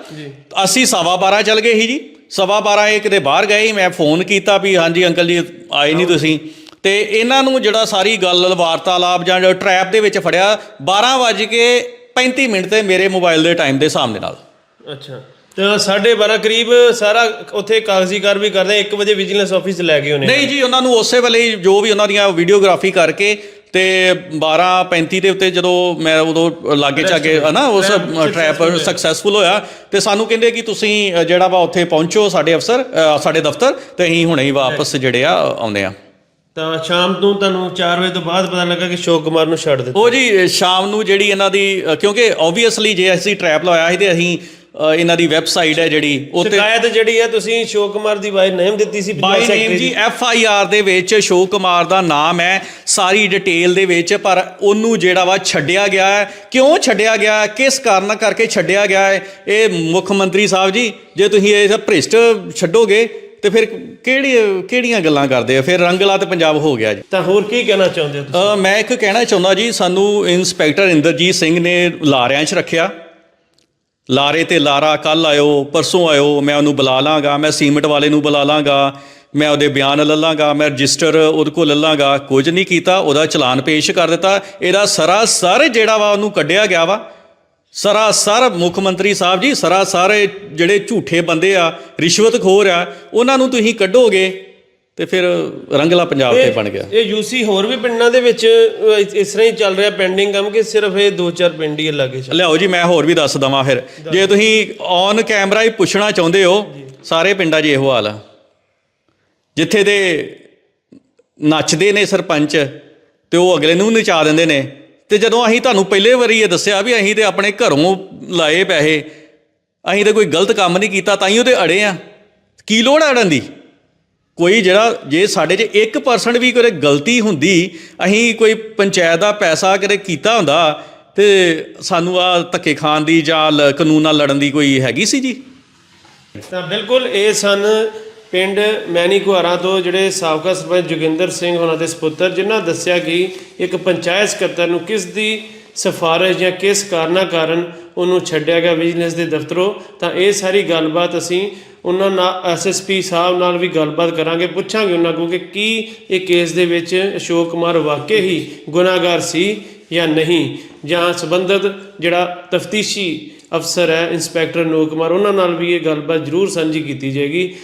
ਅਸੀਂ ਸਵਾ 12 ਚੱਲ ਗਏ ਸੀ ਜੀ। ਸਵਾ 12 ਇਹ ਕਿਤੇ ਬਾਹਰ ਗਏ ਮੈਂ ਫੋਨ ਕੀਤਾ ਵੀ ਹਾਂਜੀ ਅੰਕਲ ਜੀ ਆਏ ਨਹੀਂ ਤੁਸੀਂ। ਤੇ ਇਹਨਾਂ ਨੂੰ ਜਿਹੜਾ ਸਾਰੀ ਗੱਲ ਵਾਰਤਾਲਾਪ ਜਾਂ ਟਰੈਪ ਦੇ ਵਿੱਚ ਫੜਿਆ 12 ਵਜ ਕੇ 35 ਮਿੰਟ ਤੇ ਮੇਰੇ ਮੋਬਾਈਲ ਦੇ ਟਾਈਮ ਦੇ ਸਾਹਮਣੇ ਨਾਲ। ਅੱਛਾ। ਤੇ 12:30 ਕਰੀਬ ਸਾਰਾ ਉੱਥੇ ਕਾਗਜ਼ੀ ਕਾਰਵਾਈ ਕਰਦੇ 1 ਵਜੇ ਵਿਜੀਲੈਂਸ ਆਫਿਸ ਲੈ ਗਏ ਉਹਨੇ। ਨਹੀਂ ਜੀ ਉਹਨਾਂ ਨੂੰ ਉਸੇ ਵੇਲੇ ਜੋ ਵੀ ਉਹਨਾਂ ਦੀਆਂ ਵੀਡੀਓਗ੍ਰਾਫੀ ਕਰਕੇ ਤੇ 12:35 ਦੇ ਉੱਤੇ ਜਦੋਂ ਮੈਂ ਉਦੋਂ ਲਾਗੇ ਚਾਗੇ ਹਨਾ ਉਸ ਟ੍ਰੈਪ ਸਕਸੈਸਫੁਲ ਹੋਇਆ। ਤੇ ਸਾਨੂੰ ਕਹਿੰਦੇ ਕਿ ਤੁਸੀਂ ਜਿਹੜਾ ਵਾ ਉੱਥੇ ਪਹੁੰਚੋ ਸਾਡੇ ਅਫਸਰ ਸਾਡੇ ਦਫ਼ਤਰ ਤੇ ਅਸੀਂ ਹੁਣੇ ਹੀ ਵਾਪਸ ਜਿਹੜੇ ਆ ਆਉਂਦੇ ਆ। ਤਾਂ ਸ਼ਾਮ ਨੂੰ ਤੁਹਾਨੂੰ 4 ਵਜੇ ਤੋਂ ਬਾਅਦ ਪਤਾ ਲੱਗਾ ਕਿ ਅਸ਼ੋਕ ਕੁਮਾਰ ਨੂੰ ਛੱਡ ਦਿੱਤਾ। ਉਹ ਜੀ ਸ਼ਾਮ ਨੂੰ ਜਿਹੜੀ ਇਹਨਾਂ ਦੀ ਕਿਉਂਕਿ ਆਬਵੀਅਸਲੀ ਜੇ ਅਸੀਂ ਟ੍ਰੈਪ ਲਾਇਆ ਸੀ ਤੇ ਅਸੀਂ ਇਹਨਾਂ ਦੀ ਵੈਬਸਾਈਟ ਹੈ ਜਿਹੜੀ ਉੱਤੇ ਸ਼ਿਕਾਇਤ ਜਿਹੜੀ ਹੈ ਤੁਸੀਂ ਅਸ਼ੋਕ ਕੁਮਾਰ ਦੀ ਬਾਈ ਨੇਮ ਦਿੱਤੀ ਸੀ ਬਾਈ ਨੇਮ ਜੀ ਐਫ ਆਈ ਆਰ ਦੇ ਵਿੱਚ ਅਸ਼ੋਕ ਕੁਮਾਰ ਦਾ ਨਾਮ ਹੈ। ਸਾਰੀ ਡਿਟੇਲ ਦੇ ਵਿੱਚ ਪਰ ਉਹਨੂੰ ਜਿਹੜਾ ਵਾ ਛੱਡਿਆ ਗਿਆ ਹੈ। ਕਿਉਂ ਛੱਡਿਆ ਗਿਆ ਹੈ? ਕਿਸ ਕਾਰਨ ਕਰਕੇ ਛੱਡਿਆ ਗਿਆ ਹੈ? ਇਹ ਮੁੱਖ ਮੰਤਰੀ ਸਾਹਿਬ ਜੀ ਜੇ ਤੁਸੀਂ ਇਹ ਭ੍ਰਿਸ਼ਟ ਛੱਡੋਗੇ ਤੇ ਫਿਰ ਕਿਹੜੀ ਕਿਹੜੀਆਂ ਗੱਲਾਂ ਕਰਦੇ ਆ? ਫਿਰ ਰੰਗਲਾ ਤੇ ਪੰਜਾਬ ਹੋ ਗਿਆ ਜੀ। ਤਾਂ ਹੋਰ ਕੀ ਕਹਿਣਾ ਚਾਹੁੰਦੇ ਹੋ ਤੁਸੀਂ? ਮੈਂ ਇੱਕ ਕਹਿਣਾ ਚਾਹੁੰਦਾ ਜੀ ਸਾਨੂੰ ਇੰਸਪੈਕਟਰ ਇੰਦਰਜੀਤ ਸਿੰਘ ਨੇ ਲਾਰਿਆਂ 'ਚ ਰੱਖਿਆ। ਲਾਰੇ ਤੇ ਲਾਰਾ ਕੱਲ ਆਇਓ ਪਰਸੋਂ ਆਇਓ ਮੈਂ ਉਹਨੂੰ ਬੁਲਾ ਲਾਂਗਾ ਮੈਂ ਸੀਮਟ ਵਾਲੇ ਨੂੰ ਬੁਲਾ ਲਾਂਗਾ ਮੈਂ ਉਹਦੇ ਬਿਆਨ ਲੈ ਲਾਂਗਾ ਮੈਂ ਰਜਿਸਟਰ ਉਹਦੇ ਕੋਲ ਲੈ ਲਾਂਗਾ। ਕੁਝ ਨਹੀਂ ਕੀਤਾ ਉਹਦਾ ਚਲਾਨ ਪੇਸ਼ ਕਰ ਦਿੱਤਾ। ਇਹਦਾ ਸਰਾਸਰ ਜਿਹੜਾ ਵਾ ਉਹਨੂੰ ਕੱਢਿਆ ਗਿਆ ਵਾ। ਸਰਾਸਰ ਮੁੱਖ ਮੰਤਰੀ ਸਾਹਿਬ ਜੀ ਸਰਾਸਰ ਇਹ ਜਿਹੜੇ ਝੂਠੇ ਬੰਦੇ ਆ ਰਿਸ਼ਵਤਖੋਰ ਆ ਉਹਨਾਂ ਨੂੰ ਤੁਸੀਂ ਕੱਢੋਗੇ ਤੇ ਫਿਰ ਰੰਗਲਾ ਪੰਜਾਬ ਤੇ ਬਣ ਗਿਆ। ਇਹ ਯੂਸੀ ਹੋਰ ਵੀ ਪਿੰਡਾਂ ਦੇ ਵਿੱਚ ਇਸ ਤਰ੍ਹਾਂ ਹੀ ਚੱਲ ਰਿਹਾ ਪੈਂਡਿੰਗ ਕੰਮ ਕਿ ਸਿਰਫ ਇਹ ਦੋ ਚਾਰ ਪਿੰਡ ਹੀ ਲੱਗੇ ਚੱਲ ਲਿਆਓ ਜੀ ਮੈਂ ਹੋਰ ਵੀ ਦੱਸ ਦਵਾਂ ਫਿਰ। ਜੇ ਤੁਸੀਂ ਔਨ ਕੈਮਰਾ ਹੀ ਪੁੱਛਣਾ ਚਾਹੁੰਦੇ ਹੋ ਸਾਰੇ ਪਿੰਡਾਂ 'ਚ ਇਹੋ ਹਾਲ ਆ। ਜਿੱਥੇ ਦੇ ਨੱਚਦੇ ਨੇ ਸਰਪੰਚ ਤੇ ਉਹ ਅਗਲੇ ਨੂੰ ਨਚਾ ਦਿੰਦੇ ਨੇ। ਤੇ ਜਦੋਂ ਅਸੀਂ ਤੁਹਾਨੂੰ ਪਹਿਲੇ ਵਾਰੀ ਇਹ ਦੱਸਿਆ ਵੀ ਅਸੀਂ ਤੇ ਆਪਣੇ ਘਰੋਂ ਲਾਏ ਪੈਸੇ, ਅਸੀਂ ਤੇ ਕੋਈ ਗਲਤ ਕੰਮ ਨਹੀਂ ਕੀਤਾ, ਤਾਂ ਹੀ ਉਹਦੇ ਅੜੇ ਆ। ਕੀ ਲੋੜ ਹੈ ਅੜਨ ਦੀ? ਕੋਈ ਜਿਹੜਾ ਜੇ ਸਾਡੇ 'ਚ 1% ਵੀ ਕੋਈ ਗਲਤੀ ਹੁੰਦੀ, ਅਸੀਂ ਕੋਈ ਪੰਚਾਇਤ ਦਾ ਪੈਸਾ ਕਦੇ ਕੀਤਾ ਹੁੰਦਾ, ਤੇ ਸਾਨੂੰ ਆ ਧੱਕੇ ਖਾਣ ਦੀ ਜਾਂ ਲ- ਕਾਨੂੰਨ ਨਾਲ ਲੜਨ ਦੀ ਕੋਈ ਹੈਗੀ ਸੀ ਜੀ? ਤਾਂ ਬਿਲਕੁਲ, ਇਹ ਸਨ ਪਿੰਡ ਮੈਨੀ ਕੁਹਾਰਾ ਤੋਂ ਜਿਹੜੇ ਸਾਬਕਾ ਸਰਪੰਚ ਜੋਗਿੰਦਰ ਸਿੰਘ ਉਹਨਾਂ ਦੇ ਸੁਪੁੱਤਰ, ਜਿਨ੍ਹਾਂ ਦੱਸਿਆ ਕਿ ਇੱਕ ਪੰਚਾਇਤ ਸਕੱਤਰ ਨੂੰ ਕਿਸ ਦੀ ਸਿਫਾਰਿਸ਼ ਜਾਂ ਕਿਸ ਕਾਰਨਾਂ ਕਾਰਨ ਉਹਨੂੰ ਛੱਡਿਆ ਗਿਆ ਵਿਜੀਲੈਂਸ ਦੇ ਦਫ਼ਤਰੋਂ, ਤਾਂ ਇਹ ਸਾਰੀ ਗੱਲਬਾਤ ਅਸੀਂ ਉਹਨਾਂ ਨਾਲ ਐਸਐਸਪੀ ਸਾਹਿਬ ਨਾਲ ਵੀ ਗੱਲਬਾਤ ਕਰਾਂਗੇ, ਪੁੱਛਾਂਗੇ ਉਹਨਾਂ ਕੋਲ ਕਿ ਕੀ ਇਹ ਕੇਸ ਦੇ ਵਿੱਚ ਅਸ਼ੋਕ ਕੁਮਾਰ ਵਾਕਈ ਹੀ ਗੁਨਾਹਗਾਰ ਸੀ ਜਾਂ ਨਹੀਂ, ਜਾਂ ਸੰਬੰਧਿਤ ਜਿਹੜਾ ਤਫਤੀਸ਼ੀ ਅਫਸਰ ਹੈ, ਇੰਸਪੈਕਟਰ ਅਨੋਕ ਕੁਮਾਰ, ਉਹਨਾਂ ਨਾਲ ਵੀ ਇਹ ਗੱਲਬਾਤ ਜ਼ਰੂਰ ਸਾਂਝੀ ਕੀਤੀ ਜਾਏਗੀ।